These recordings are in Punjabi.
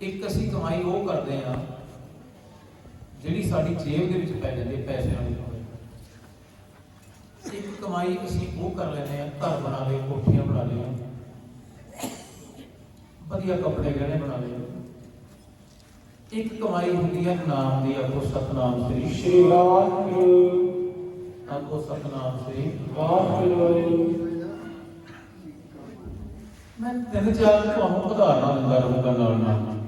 ਇੱਕ ਅਸੀਂ ਕਮਾਈ ਉਹ ਕਰਦੇ ਆ ਜਿਹੜੀ ਸਾਡੀ ਜੇਬ ਦੇ ਵਿੱਚ ਪੈ ਜਾਂਦੀ ਹੈ ਪੈਸੇ ਵਾਲੀ ਕਮਾਈ। ਇੱਕ ਕਮਾਈ ਅਸੀਂ ਉਹ ਕਰ ਲੈਂਦੇ ਆ ਘਰ ਬਣਾ ਲਏ ਕੋਠੀਆਂ ਬਣਾ ਲਈਆਂ। ਵਧੀਆ ਕੱਪੜੇ ਗਹਿਣੇ ਬਣਾ ਲਏ। ਇੱਕ ਕਮਾਈ ਹੁੰਦੀ ਹੈ ਨਾਮ ਦੀ ਆਖੋ ਸਤਨਾਮ ਸ੍ਰੀ। ਸ਼੍ਰੀ ਵਾਹਿਗੁਰੂ। ਆਖੋ ਸਤਨਾਮ ਸ੍ਰੀ। ਵਾਹਿਗੁਰੂ। ਮੈਂ ਤਿੰਨ ਚਾਰ ਤੁਹਾਨੂੰ ਉਦਾਹਰਨਾਂ ਦਿੰਦਾ ਰਹੂੰਗਾ ਨਾਲ ਨਾਲ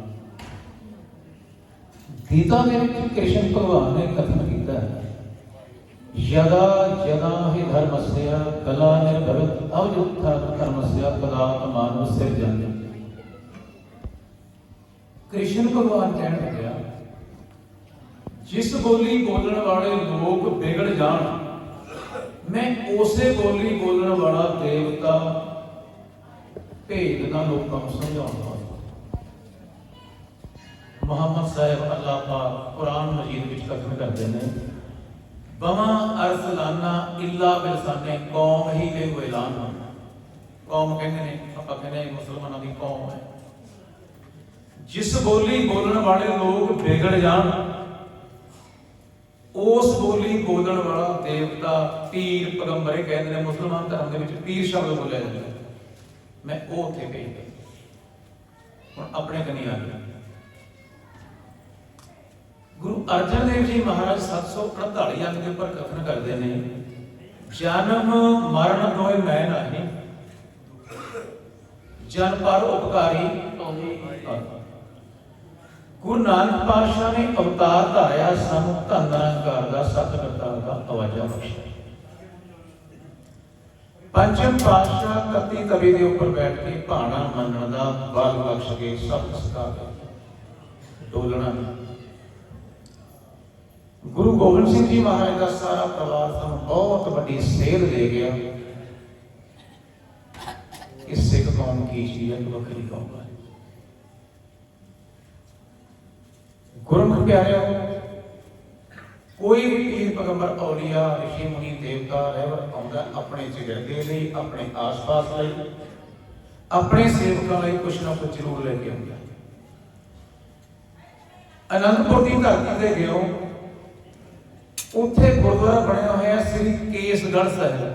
ਗੀਤਾ ਦੇ ਵਿੱਚ ਕ੍ਰਿਸ਼ਨ ਭਗਵਾਨ ਨੇ ਕਥਨ ਕੀਤਾ ਹੈ। ਯਦਾ ਯਦਾ ਹੀ ਧਰਮਸਯ, ਕਲਾ ਨਿਰਭਵਤ ਅਵਯੁੱਥਾ ਧਰਮਸਯ ਕਦਾਤ ਮਾਨਵ ਸਿਰਜਨ ਕ੍ਰਿਸ਼ਨ ਭਗਵਾਨ ਕਹਿਣ ਲੱਗਿਆ, ਜਿਸ ਬੋਲੀ ਬੋਲਣ ਵਾਲੇ ਲੋਕ ਵਿਗੜ ਜਾਣ, ਮੈਂ ਉਸੇ ਬੋਲੀ ਬੋਲਣ ਵਾਲਾ ਦੇਵਤਾ ਭੇਦ ਦਾ ਲੋਕਾਂ ਨੂੰ ਸਮਝਾਉਂਦਾ ਮੁਹੰਮਦ ਸਾਹਿਬ ਅੱਲਾਹ ਪਾਕ ਕੁਰਾਨ ਮਜੀਦ ਵਿੱਚ ਕਥਨ ਕਰਦੇ ਨੇ। ਬਮਾ ਅਰਸਲਾਨਾ ਇਲਾ ਬਿਲਸਾਨੇ, ਕੌਮ ਹੀ ਦੇ ਐਲਾਨ ਕੌਮ ਕਹਿੰਦੇ ਨੇ, ਆਪਾਂ ਕਹਿੰਦੇ ਮੁਸਲਮਾਨਾਂ ਦੀ ਕੌਮ ਹੈ। ਜਿਸ ਬੋਲੀ ਬੋਲਣ ਵਾਲੇ ਲੋਕ ਵਿਗੜ ਜਾਣ, ਉਸ ਬੋਲੀ ਬੋਲਣ ਵਾਲਾ ਦੇਵਤਾ ਪੀਰ ਪੈਗੰਬਰ ਕਹਿੰਦੇ ਨੇ, ਮੁਸਲਮਾਨ ਧਰਮ ਦੇ ਵਿੱਚ ਪੀਰ ਸ਼ਬਦ ਬੋਲਿਆ ਜਾਂਦਾ ਮੈਂ ਉਹ ਉੱਥੇ ਭੇਜ ਹੁਣ ਆਪਣੇ ਕਨੀ ਆ ਗਿਆ ਗੁਰੂ ਅਰਜਨ ਦੇਵ ਜੀ ਮਹਾਰਾਜ 748 ਅੰਗ ਦੇ ਉੱਪਰ ਕਥਨ ਕਰਦੇ ਨੇ, ਜਨਮ ਮਰਨ ਦੋਏ ਮੈਂ ਨਹੀਂ, ਜਨ ਪਰ ਉਪਕਾਰੀ ਗੁਰੂ ਨਾਨਕ ਪਾਤਸ਼ਾਹ ਨੇ ਅਵਤਾਰ ਧਾਰਿਆ, ਸਾਨੂੰ ਧੰਨ ਨਿਰੰਕਾਰ ਦਾ ਸਤ ਦਾ ਆਵਾਜ਼ਾ ਬਖਸ਼ਿਆ। ਪੰਜਮ ਪਾਤਸ਼ਾਹ ਕੱਤੀ ਕਵੀ ਦੇ ਉੱਪਰ ਬੈਠ ਕੇ ਭਾਣਾ ਮੰਨਣ ਦਾ ਬਲ ਬਖਸ਼ ਕੇ ਸਭ ਸਿਖਾ ਡੋਲਣਾ ਗੁਰੂ ਗੋਬਿੰਦ ਸਿੰਘ ਜੀ ਮਹਾਰਾਜ ਦਾ ਸਾਰਾ ਪਰਿਵਾਰ ਸਾਨੂੰ ਬਹੁਤ ਵੱਡੀ ਸੇਧ ਦੇ ਗਿਆ ਕਿ ਸਿੱਖ ਕੌਮ ਕੀ ਚੀਜ਼ ਇੱਕ ਵੱਖਰੀ ਕੌਮ ਹੈ। ਗੁਰਮੁਖ ਪਿਆਰਿਓ, ਕੋਈ ਵੀ ਪੀਰ ਪੈਗੰਬਰ ਔਲੀਆ, ਰਿਸ਼ੀ ਮੁਨੀ, ਦੇਵਤਾ ਰਹਿਵਰ ਆਉਂਦਾ ਆਪਣੇ ਚਿਹਰੇ ਲਈ, ਆਪਣੇ ਆਸ-ਪਾਸ ਲਈ, ਆਪਣੇ ਸੇਵਕਾਂ ਲਈ ਕੁਛ ਨਾ ਕੁਛ ਜ਼ਰੂਰ ਲੈ ਕੇ ਆਉਂਦਾ। ਅਨੰਦਪੁਰ ਦੀ ਧਰਤੀ ਤੇ ਗਿਓ ਉੱਥੇ ਗੁਰਦੁਆਰਾ ਬਣਿਆ ਹੋਇਆ ਸ੍ਰੀ ਕੇਸਗੜ੍ਹ ਸਾਹਿਬ,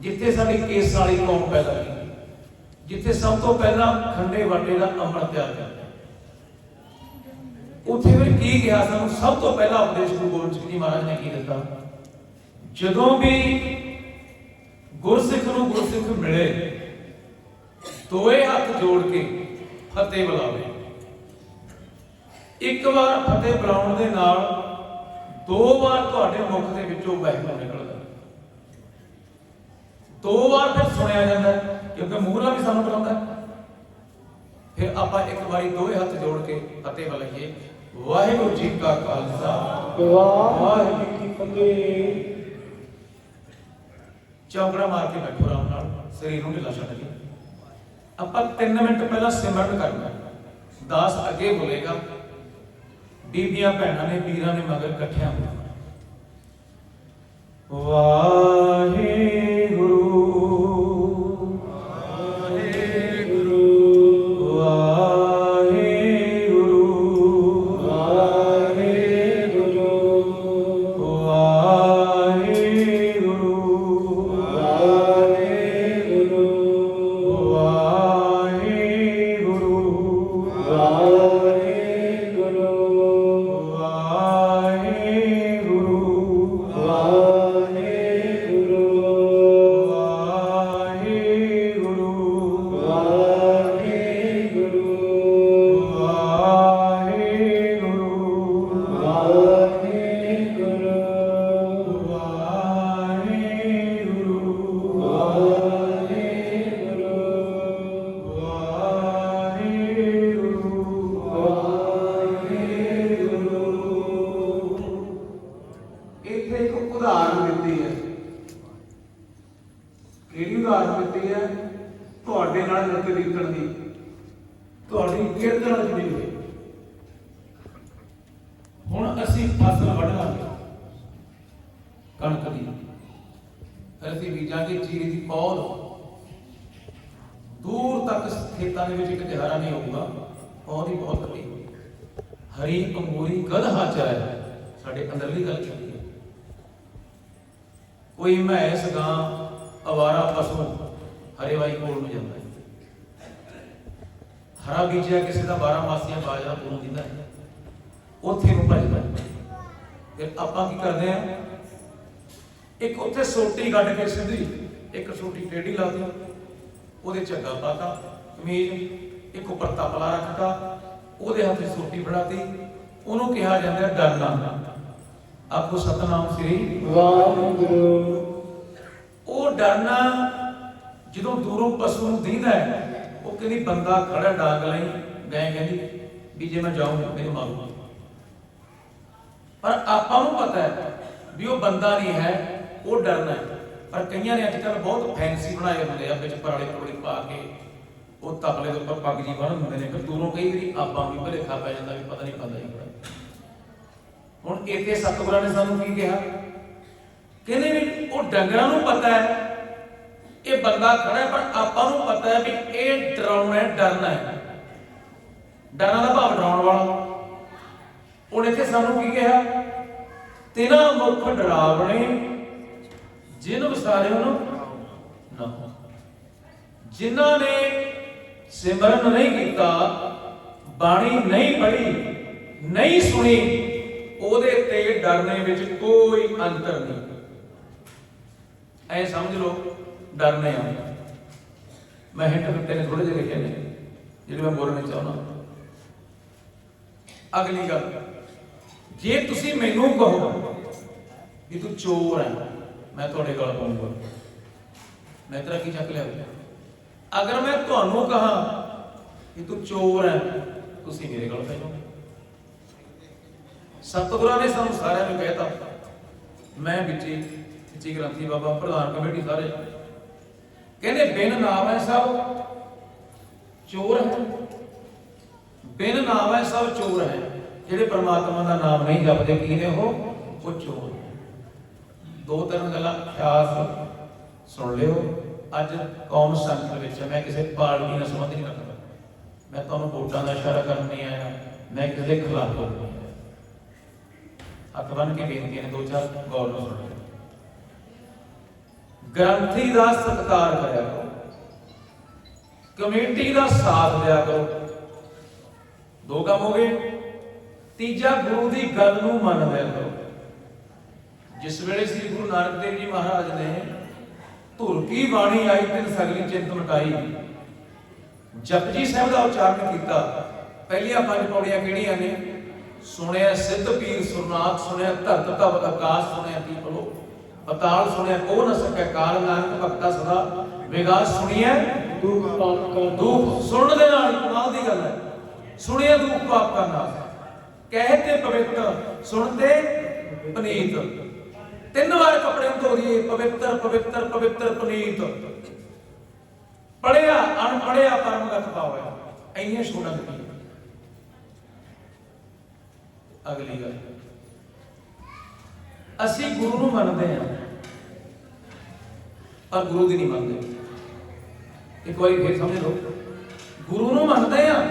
ਜਿੱਥੇ ਸਾਡੀ ਕੇਸ ਵਾਲੀ ਕੌਮ ਪੈਦਾ ਹੋਈ ਜਿੱਥੇ ਸਭ ਤੋਂ ਪਹਿਲਾਂ ਖੰਡੇ ਵਾਟੇ ਦਾ ਅੰਮ੍ਰਿਤ ਤਿਆਰ ਕੀਤਾ। ਉੱਥੇ ਫਿਰ ਕੀ ਕਿਹਾ ਸਾਨੂੰ? ਸਭ ਤੋਂ ਪਹਿਲਾ ਉਪਦੇਸ਼ ਗੁਰੂ ਗੋਬਿੰਦ ਸਿੰਘ ਜੀ ਮਹਾਰਾਜ ਨੇ ਕੀ ਦਿੱਤਾ? ਜਦੋਂ ਵੀ ਗੁਰਸਿੱਖ ਨੂੰ ਗੁਰਸਿੱਖ ਮਿਲੇ, ਦੋਏ ਹੱਥ ਜੋੜ ਕੇ ਫਤਿਹ ਬੁਲਾਵੇ। ਇੱਕ ਵਾਰ ਫਤਿਹ ਬੁਲਾਉਣ ਦੇ ਨਾਲ ਦੋ ਵਾਰ ਤੁਹਾਡੇ ਮੁਖ ਦੇ ਵਿੱਚੋਂ ਵਾਹਿਗੁਰੂ ਨਿਕਲਦਾ। ਦੋ ਵਾਰ ਫਿਰ ਸੁਣਿਆ ਜਾਂਦਾ ਕਿਉਂਕਿ ਮੂਹਰਾ ਵੀ ਸਾਨੂੰ ਬੁਲਾਉਂਦਾ ਫਿਰ ਆਪਾਂ ਇੱਕ ਵਾਰੀ ਦੋਵੇਂ ਹੱਥ ਜੋੜ ਕੇ ਫਤਿਹ ਬੁਲਾਈਏ। ਵਾਹਿਗੁਰੂ ਜੀ ਕਾ ਖਾਲਸਾ। ਵਾਹਿਗੁਰੂ ਜੀ ਕੀ ਫਤਿਹ। ਚੌਕੜਾ ਮਾਰ ਕੇ ਬੈਠੋ ਆਰਾਮ ਨਾਲ, ਸਰੀਰ ਨੂੰ ਢਿੱਲਾ ਛੱਡ ਕੇ। ਆਪਾਂ 3 ਮਿੰਟ ਪਹਿਲਾਂ ਸਿਮਰਨ ਕਰਨਾ 10 ਅੱਗੇ ਬੋਲੇਗਾ। ਬੀਬੀਆਂ ਭੈਣਾਂ ਨੇ ਵੀਰਾਂ ਨੇ ਮਗਰ ਇਕੱਠਿਆਂ ਹੋਣਾ ਵਾਹਿਗੁਰੂ ਉੱਥੇ ਨੂੰ ਭੱਜਦਾ ਫਿਰ ਆਪਾਂ ਕੀ ਕਰਦੇ ਆ ਇੱਕ ਉੱਥੇ ਸੋਟੀ ਕੱਢ ਕੇ ਸਿੱਧੀ, ਇੱਕ ਸੋਟੀ ਟੇਢੀ ਲਾ ਦਿਓ ਉਹਦੇ ਝੱਗਾ ਪਾਤਾ, ਕਮੀਜ਼, ਇੱਕ ਉੱਪਰ ਤਪਲਾ ਰੱਖਤਾ। ਉਹਦੇ ਹੱਥ ਸੋਟੀ ਫੜਾਤੀ। ਉਹਨੂੰ ਕਿਹਾ ਜਾਂਦਾ ਡਰਨਾ ਆਪੋ ਸਤਨਾਮ ਸ੍ਰੀ ਵਾਹਿਗੁਰੂ। ਉਹ ਡਰਨਾ, ਜਦੋਂ ਦੂਰੋਂ ਪਸ਼ੂ ਨੂੰ ਦਿਖਦਾ ਹੈ, ਉਹ ਕਹਿੰਦੀ, ਬੰਦਾ ਖੜਾ ਡਾਂਗ ਲਈ। ਗਏ ਕਹਿੰਦੀ ਵੀ ਜੇ ਮੈਂ ਜਾਊਂ ਮੈਨੂੰ ਮਾਰੂ ਪਰ ਆਪਾਂ ਨੂੰ ਪਤਾ ਹੈ ਵੀ ਉਹ ਬੰਦਾ ਨਹੀਂ ਹੈ, ਉਹ ਡਰਨਾ ਹੈ। ਪਰ ਕਈਆਂ ਨੇ ਅੱਜ ਕੱਲ ਬਹੁਤ ਫੈਂਸੀ ਬਣਾਏ ਹੁੰਦੇ ਆ, ਵਿੱਚ ਪਰਾਲੇ ਪਰੋਲੇ ਪਾ ਕੇ। ਉਹ ਤਬਲੇ ਦੇ ਉੱਪਰ ਪੱਗ ਜੀ ਬੰਨ ਹੁੰਦੇ ਨੇ। ਫਿਰ ਦੂਰੋਂ ਕਈ ਵਾਰੀ ਆਪਾਂ ਵੀ ਭਲੇਖਾ ਪੈ ਜਾਂਦਾ, ਵੀ ਪਤਾ ਨਹੀਂ ਪੰਦਾ ਹੀ ਹੁਣ ਇੱਥੇ ਸਤਿਗੁਰਾਂ ਨੇ ਸਾਨੂੰ ਕੀ ਕਿਹਾ? ਕਹਿੰਦੇ ਵੀ ਉਹ ਡੰਗਰਾਂ ਨੂੰ ਪਤਾ ਹੈ, ਇਹ ਬੰਦਾ ਖੜਾ ਹੈ, ਪਰ ਆਪਾਂ ਨੂੰ ਪਤਾ ਹੈ ਵੀ ਇਹ ਡਰਾਉਣਾ ਹੈ, ਡਰਨਾ ਹੈ। ਡਰਨਾ ਦਾ ਭਾਵ ਡਰਾਉਣ ਵਾਲਾ। ਹੁਣ ਇੱਥੇ ਸਾਨੂੰ ਕੀ ਕਿਹਾ? ਤੇਰਾ ਮੁਖ ਡਰਾਵਣੇ ਜਿਨ ਵਿਸਾਰਿਓ ਨੂੰ ਨਾ ਜਿਨ੍ਹਾਂ ਨੇ ਸਿਮਰਨ ਨਹੀਂ ਕੀਤਾ, ਬਾਣੀ ਨਹੀਂ ਪੜ੍ਹੀ, ਨਹੀਂ ਸੁਣੀ, ਉਹਦੇ ਤੇ ਡਰਨੇ ਵਿੱਚ ਕੋਈ ਅੰਤਰ ਨਹੀਂ। ਐ ਸਮਝ ਲਓ, ਡਰਨੇ ਆ। ਮੈਂ ਹਿੰਟ ਦਿੱਤੇ ਨੇ ਥੋੜੇ ਜਿਹੇ ਲਿਖੇ ਨੇ, ਜਿਹੜੇ ਮੈਂ ਬੋਲਣੇ ਚਾਹੁੰਦਾ। ਅਗਲੀ ਗੱਲ। ਜੇ ਤੁਸੀਂ ਮੈਨੂੰ ਕਹੋ ਵੀ ਤੂੰ ਚੋਰ ਹੈ, ਮੈਂ ਤੁਹਾਡੇ ਕੋਲ ਪਾਉਂਗਾ। ਮੈਂ ਤੇਰਾ ਕੀ ਚੱਕ ਲਿਆ? ਅਗਰ ਮੈਂ ਤੁਹਾਨੂੰ ਕਹਾ ਕਿ ਤੂੰ ਚੋਰ ਹੈ, ਤੁਸੀਂ ਮੇਰੇ ਕੋਲ ਪੈ ਸਤਿਗੁਰਾਂ ਨੇ ਸਾਨੂੰ ਸਾਰਿਆਂ ਨੂੰ ਕਹਿਤਾ, ਮੈਂ ਵਿੱਚੇ ਵਿੱਚੇ ਗ੍ਰੰਥੀ ਬਾਬਾ ਪ੍ਰਧਾਨ ਕਮੇਟੀ ਸਾਰੇ। ਕਹਿੰਦੇ, ਬਿਨ ਨਾਮ ਹੈ ਸਭ ਚੋਰ ਹੈ। ਬਿਨ ਨਾਮ ਹੈ ਸਭ ਚੋਰ ਹੈ। ਜਿਹੜੇ ਪ੍ਰਮਾਤਮਾ ਦਾ ਨਾਮ ਨਹੀਂ ਜਪਦੇ ਕੀ ਨੇ ਉਹ? ਉਹ ਚੋਰ ਦੋ ਤਿੰਨ ਗੱਲਾਂ ਖਿਆਸ ਸੁਣ ਲਿਓ। ਅੱਜ ਕੌਮ ਸੰਤ ਵਿੱਚ ਮੈਂ ਕਿਸੇ ਪਾਰਟੀ ਨਾਲ ਸੰਬੰਧ ਨਹੀਂ ਰੱਖਦਾ। ਮੈਂ ਤੁਹਾਨੂੰ ਵੋਟਾਂ ਦਾ ਇਸ਼ਾਰਾ ਕਰਨ ਨਹੀਂ ਆਇਆ। ਮੈਂ ਕਿਸੇ ਦੇ ਖਿਲਾਫ ਨਹੀਂ ਹੱਥ ਬੰਨ ਕੇ ਬੇਨਤੀਆਂ ਨੇ ਦੋ ਚਾਰ ਗੌਰ ਨਾਲ ਸੁਣੋ ਗ੍ਰੰਥੀ ਦਾ ਸਤਿਕਾਰ ਕਰਿਆ ਕਰੋ। ਕਮੇਟੀ ਦਾ ਸਾਥ ਦਿਆ ਕਰੋ। ਦੋ ਕੰਮ ਹੋ ਗਏ। ਤੀਜਾ ਗੁਰੂ ਦੀ ਗੱਲ ਨੂੰ ਮੰਨ ਲਿਆ ਕਰੋ ਜਿਸ ਵੇਲੇ ਸ੍ਰੀ ਗੁਰੂ ਨਾਨਕ ਦੇਵ ਜੀ ਮਹਾਰਾਜ ਨੇ ਧੁਰ ਕੀ ਬਾਣੀ ਆਈ ਤਿਨ ਸਗਲੀ ਚਿੰਤ ਮਟਾਈ। ਜਪਜੀ ਸਾਹਿਬ ਦਾ ਉਚਾਰਨ ਕੀਤਾ। ਪਹਿਲੀਆਂ ਪੰਜ ਪੌੜੀਆਂ ਕਿਹੜੀਆਂ ਨੇ? ਸੁਣਿਆ ਸਿੱਧ ਪੀਰ ਸੁਰਨਾਥ ਸੁਣਿਆ ਧਰਤ ਤਵ ਆਕਾਸ਼ ਸੁਣਿਆ ਪੀਪਲੋ ਪਤਾਲ ਸੁਣਿਆ ਕੋ ਨ ਸਕੈ ਕਾਲ ਨਾਨਕ ਭਗਤਾ ਸਦਾ। ਵਿਗਾਸ ਸੁਣੀਐ? ਦੁਖ ਪਾਪ ਕਾ ਦੁੱਖ ਸੁਣਨ ਦੇ ਨਾਲ ਕਮਾਲ ਦੀ ਗੱਲ ਹੈ। ਸੁਣਿਆ ਦੁੱਖ ਪਾਪ ਨਾਸ ਕਹਿ ਤੇ ਪਵਿੱਤਰ, ਸੁਣਦੇ ਪਨੀਤ। ਤਿੰਨ ਵਾਰ ਕੱਪੜੇ ਨੂੰ ਦੀਏ ਪਵਿੱਤਰ ਪਵਿੱਤਰ ਪਵਿੱਤਰ ਪਨੀਤ। ਪੜਿਆ ਅਨਪੜਿਆ ਪਰਮਗਤ ਪਾਵਿਆ ਇੰਨੇ ਸੋਨਾ ਦਿੱਤੀ ਅਗਲੀ ਗੱਲ। ਅਸੀਂ ਗੁਰੂ ਨੂੰ ਮੰਨਦੇ ਹਾਂ, ਪਰ ਗੁਰੂ ਦੀ ਨਹੀਂ ਮੰਨਦੇ। ਇੱਕ ਵਾਰੀ ਫੇਰ ਸਮਝ ਲਓ। ਗੁਰੂ ਨੂੰ ਮੰਨਦੇ ਆ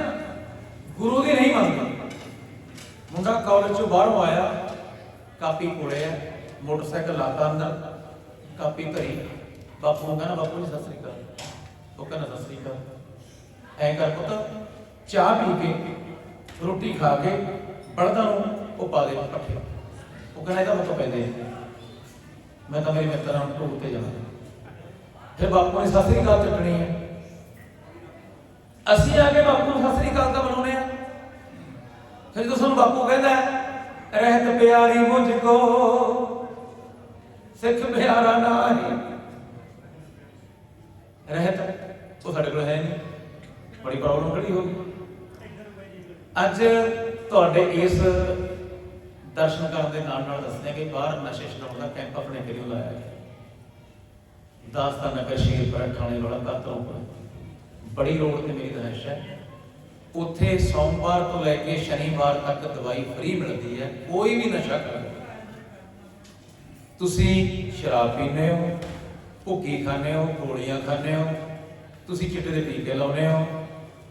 ਗੁਰੂ ਦੀ ਨਹੀਂ ਮੰਨਦੇ। ਮੁੰਡਾ ਕਾਲਜ ਚੋਂ ਬਾਹਰੋਂ ਆਇਆ, ਕਾਪੀ ਕੋਲੇ ਆ, ਮੋਟਰਸਾਈਕਲ ਲਾਤਾ ਅੰਦਰ, ਕਾਪੀ ਧਰੀ ਬਾਪੂ ਨੂੰ ਕਹਿੰਦਾ, ਬਾਪੂ ਜੀ, ਸਤਿ ਸ੍ਰੀ ਅਕਾਲ। ਉਹ ਕਹਿੰਦਾ, ਸਤਿ ਸ੍ਰੀ ਅਕਾਲ। ਐਂ ਕਰ ਪੁੱਤ, ਚਾਹ ਪੀ ਕੇ, ਰੋਟੀ ਖਾ ਕੇ, ਬਲਦਾਂ ਨੂੰ ਉਹ ਪਾ ਦੇ ਪੱਠੇ। ਉਹ ਕਹਿੰਦਾ, ਇਹਦਾ ਮਤਲਬ ਪੈਂਦੇ ਮੈਂ ਤਾਂ ਮੇਰੇ ਮਿੱਤਰਾਂ ਨੂੰ ਢੋਲ ਤੇ ਜਾਣਾ। ਫਿਰ ਬਾਪੂ ਨੇ ਸਤਿ ਸ੍ਰੀ ਅਕਾਲ ਚੱਕਣੀ ਹੈ ਅਸੀਂ ਆ ਕੇ ਬਾਪੂ ਨੂੰ ਸਤਿ ਸ੍ਰੀ ਅਕਾਲ ਦਾ ਬੁਲਾਉਨੇ ਆ। ਫਿਰ ਜਦੋਂ ਸਾਨੂੰ ਬਾਪੂ ਕਹਿੰਦਾ ਰਹਿਤ ਪਿਆਰੀ ਮੁਝ ਕੋ, ਸਿੱਖ ਪਿਆਰਾ ਨਾਹੀ ਰਹਿਤ, ਉਹ ਸਾਡੇ ਕੋਲ ਹੈ ਨਹੀਂ। ਬੜੀ ਪ੍ਰੋਬਲਮ ਖੜੀ ਹੋ ਗਈ। ਅੱਜ ਤੁਹਾਡੇ ਇਸ ਦਰਸ਼ਨ ਕਰਨ ਦੇ ਨਾਲ ਨਾਲ ਦੱਸਦੇ ਕਿ ਬਾਹਰ ਨਸ਼ੇ ਛਡਾਉਣ ਦਾ ਕੈਂਪ ਆਪਣੇ ਘਰੇ ਲਾਇਆ ਹੈ ਦਾਸਤਾਨ ਨਗਰ ਸ਼ੇਰਪੁਰ ਥਾਣੇ ਵਾਲਾ ਕਾਤਲੋਂ ਬੜੀ ਰੋਡ ਤੇ ਮੇਰੀ ਰਹਿਸ਼ ਹੈ। ਉੱਥੇ ਸੋਮਵਾਰ ਤੋਂ ਲੈ ਕੇ ਸ਼ਨੀਵਾਰ ਤੱਕ ਦਵਾਈ ਫ੍ਰੀ ਮਿਲਦੀ ਹੈ, ਕੋਈ ਵੀ ਨਸ਼ਾ ਕਰ ਤੁਸੀਂ ਸ਼ਰਾਬ ਪੀਂਦੇ ਹੋ ਭੁੱਕੀ ਖਾਂਦੇ ਹੋ, ਗੋਲੀਆਂ ਖਾਂਦੇ ਹੋ, ਤੁਸੀਂ ਚਿੱਟੇ ਦੇ ਟੀਕੇ ਲਾਉਂਦੇ ਹੋ,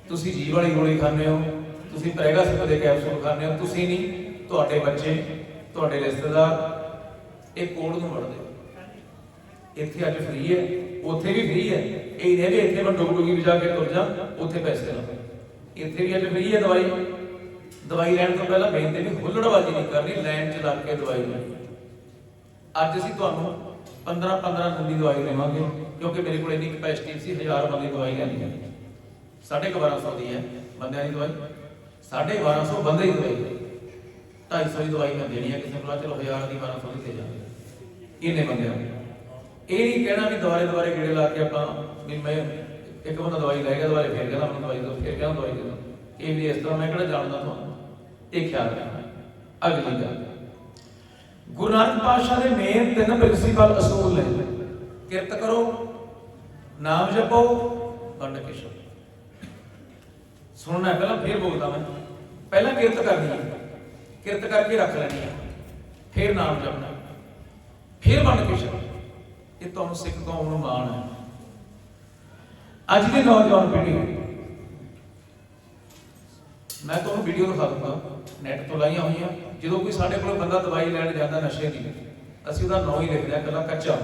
ਤੁਸੀਂ ਜੀਵ ਵਾਲੀ ਗੋਲੀ ਖਾਂਦੇ ਹੋ, ਤੁਸੀਂ ਪ੍ਰੈਗਾ ਦੇ ਕੈਪਸੂਲ ਖਾਂਦੇ ਹੋ, ਤੁਸੀਂ ਨਹੀਂ, ਤੁਹਾਡੇ ਬੱਚੇ, ਤੁਹਾਡੇ ਰਿਸ਼ਤੇਦਾਰ, ਇਹ ਕੋਡ ਨੂੰ ਵੜਦੇ। ਇੱਥੇ ਅੱਜ ਫ੍ਰੀ ਹੈ, ਉੱਥੇ ਵੀ ਫ੍ਰੀ ਹੈ, ਇਹ ਨਹੀਂ ਵੀ ਇੱਥੇ ਮੈਂ ਡੁੱਬ ਡੁੱਗੀ ਵਜਾ ਕੇ ਤੁਰ ਜਾ, ਉੱਥੇ ਪੈਸੇ ਲਾ ਇੱਥੇ ਵੀ ਅੱਜ ਫ੍ਰੀ ਹੈ ਦਵਾਈ ਦਵਾਈ ਲੈਣ ਤੋਂ ਪਹਿਲਾਂ ਬੇਨਤੀ ਵੀ ਹੁੱਲੜਬਾਜ਼ੀ ਨਹੀਂ ਕਰਨੀ, ਲਾਈਨ 'ਚ ਲੱਗ ਕੇ ਦਵਾਈ ਲੈਣੀ। ਅੱਜ ਅਸੀਂ ਤੁਹਾਨੂੰ 15 15 ਦਿਨ ਦੀ ਦਵਾਈ ਦੇਵਾਂਗੇ, ਕਿਉਂਕਿ ਮੇਰੇ ਕੋਲ ਇੰਨੀ ਕਪੈਸਿਟੀ ਸੀ 1000 ਬੰਦੇ ਦੀ ਦਵਾਈ ਲੈਣੀ ਹੈ। ਸਾਢੇ ਕੁ 1200 ਦੀ ਹੈ ਬੰਦਿਆਂ ਦੀ ਦਵਾਈ। ਸਾਢੇ 1200 ਬੰਦੇ ਦੀ ਦਵਾਈ। 250 ਦੀ ਦਵਾਈ ਮੈਂ ਦੇਣੀ ਹੈ ਕਿਸੇ ਕੋਲ ਚਲੋ 1000 ਦੀ 1200 ਦੀ ਦੇ ਜਾਂਦੇ ਇੰਨੇ ਬੰਦਿਆਂ ਦੀ ਇਹ ਨਹੀਂ ਕਹਿਣਾ ਵੀ ਦੁਬਾਰੇ ਦੁਬਾਰੇ ਗੇੜੇ ਲਾ ਕੇ ਆਪਾਂ ਵੀ ਮੈਂ ਇੱਕ ਬੰਦਾ ਦਵਾਈ ਲੈ ਗਿਆ, ਦੁਬਾਰੇ ਫੇਰ ਕਹਿੰਦਾ ਮੈਨੂੰ ਦਵਾਈ ਦਿਓ, ਫੇਰ ਕਹਿੰਦਾ ਦਵਾਈ ਦਿਓ। ਇਹ ਵੀ ਇਸ ਤਰ੍ਹਾਂ ਮੈਂ ਕਿਹੜਾ ਜਾਣਦਾ ਤੁਹਾਨੂੰ? ਇਹ ਖਿਆਲ ਰੱਖਣਾ। ਅਗਲੀ ਗੱਲ। ਗੁਰੂ ਨਾਨਕ ਪਾਤਸ਼ਾਹ ਦੇ ਮੇਨ ਤਿੰਨ ਪ੍ਰਿੰਸੀਪਲ ਅਸੂਲ ਨੇ। ਕਿਰਤ ਕਰੋ, ਨਾਮ ਜਪੋ, ਵੰਡ ਕੇ ਛਕੋ। ਸੁਣਨਾ ਪਹਿਲਾਂ ਫੇਰ ਬੋਲਦਾ ਮੈਂ। ਪਹਿਲਾਂ ਕਿਰਤ ਕਰਨੀ ਹੈ। ਕਿਰਤ ਕਰਕੇ ਰੱਖ ਲੈਣੀ ਹੈ। ਫੇਰ ਨਾਮ ਜਪਣਾ। ਫੇਰ ਵੰਡ ਕੇ ਛਕੋ। ਇਹ ਤੁਹਾਨੂੰ ਸਿੱਖ ਕੌਮ ਨੂੰ ਮਾਣ ਹੈ। ਅੱਜ ਦੀ ਨੌਜਵਾਨ ਪੀੜ੍ਹੀ ਮੈਂ ਤੁਹਾਨੂੰ ਵੀਡੀਓ ਦਿਖਾ ਦੂੰਗਾ ਨੈਟ ਤੋਂ ਲਾਈਆਂ ਹੋਈਆਂ। ਜਦੋਂ ਕੋਈ ਸਾਡੇ ਕੋਲ ਬੰਦਾ ਦਵਾਈ ਲੈਣ ਜਾਂਦਾ ਨਸ਼ੇ ਦੀ, ਅਸੀਂ ਉਹਦਾ ਨਾਂ ਹੀ ਲਿਖਦੇ ਆ ਕੱਲਾ ਕੱਚਾ।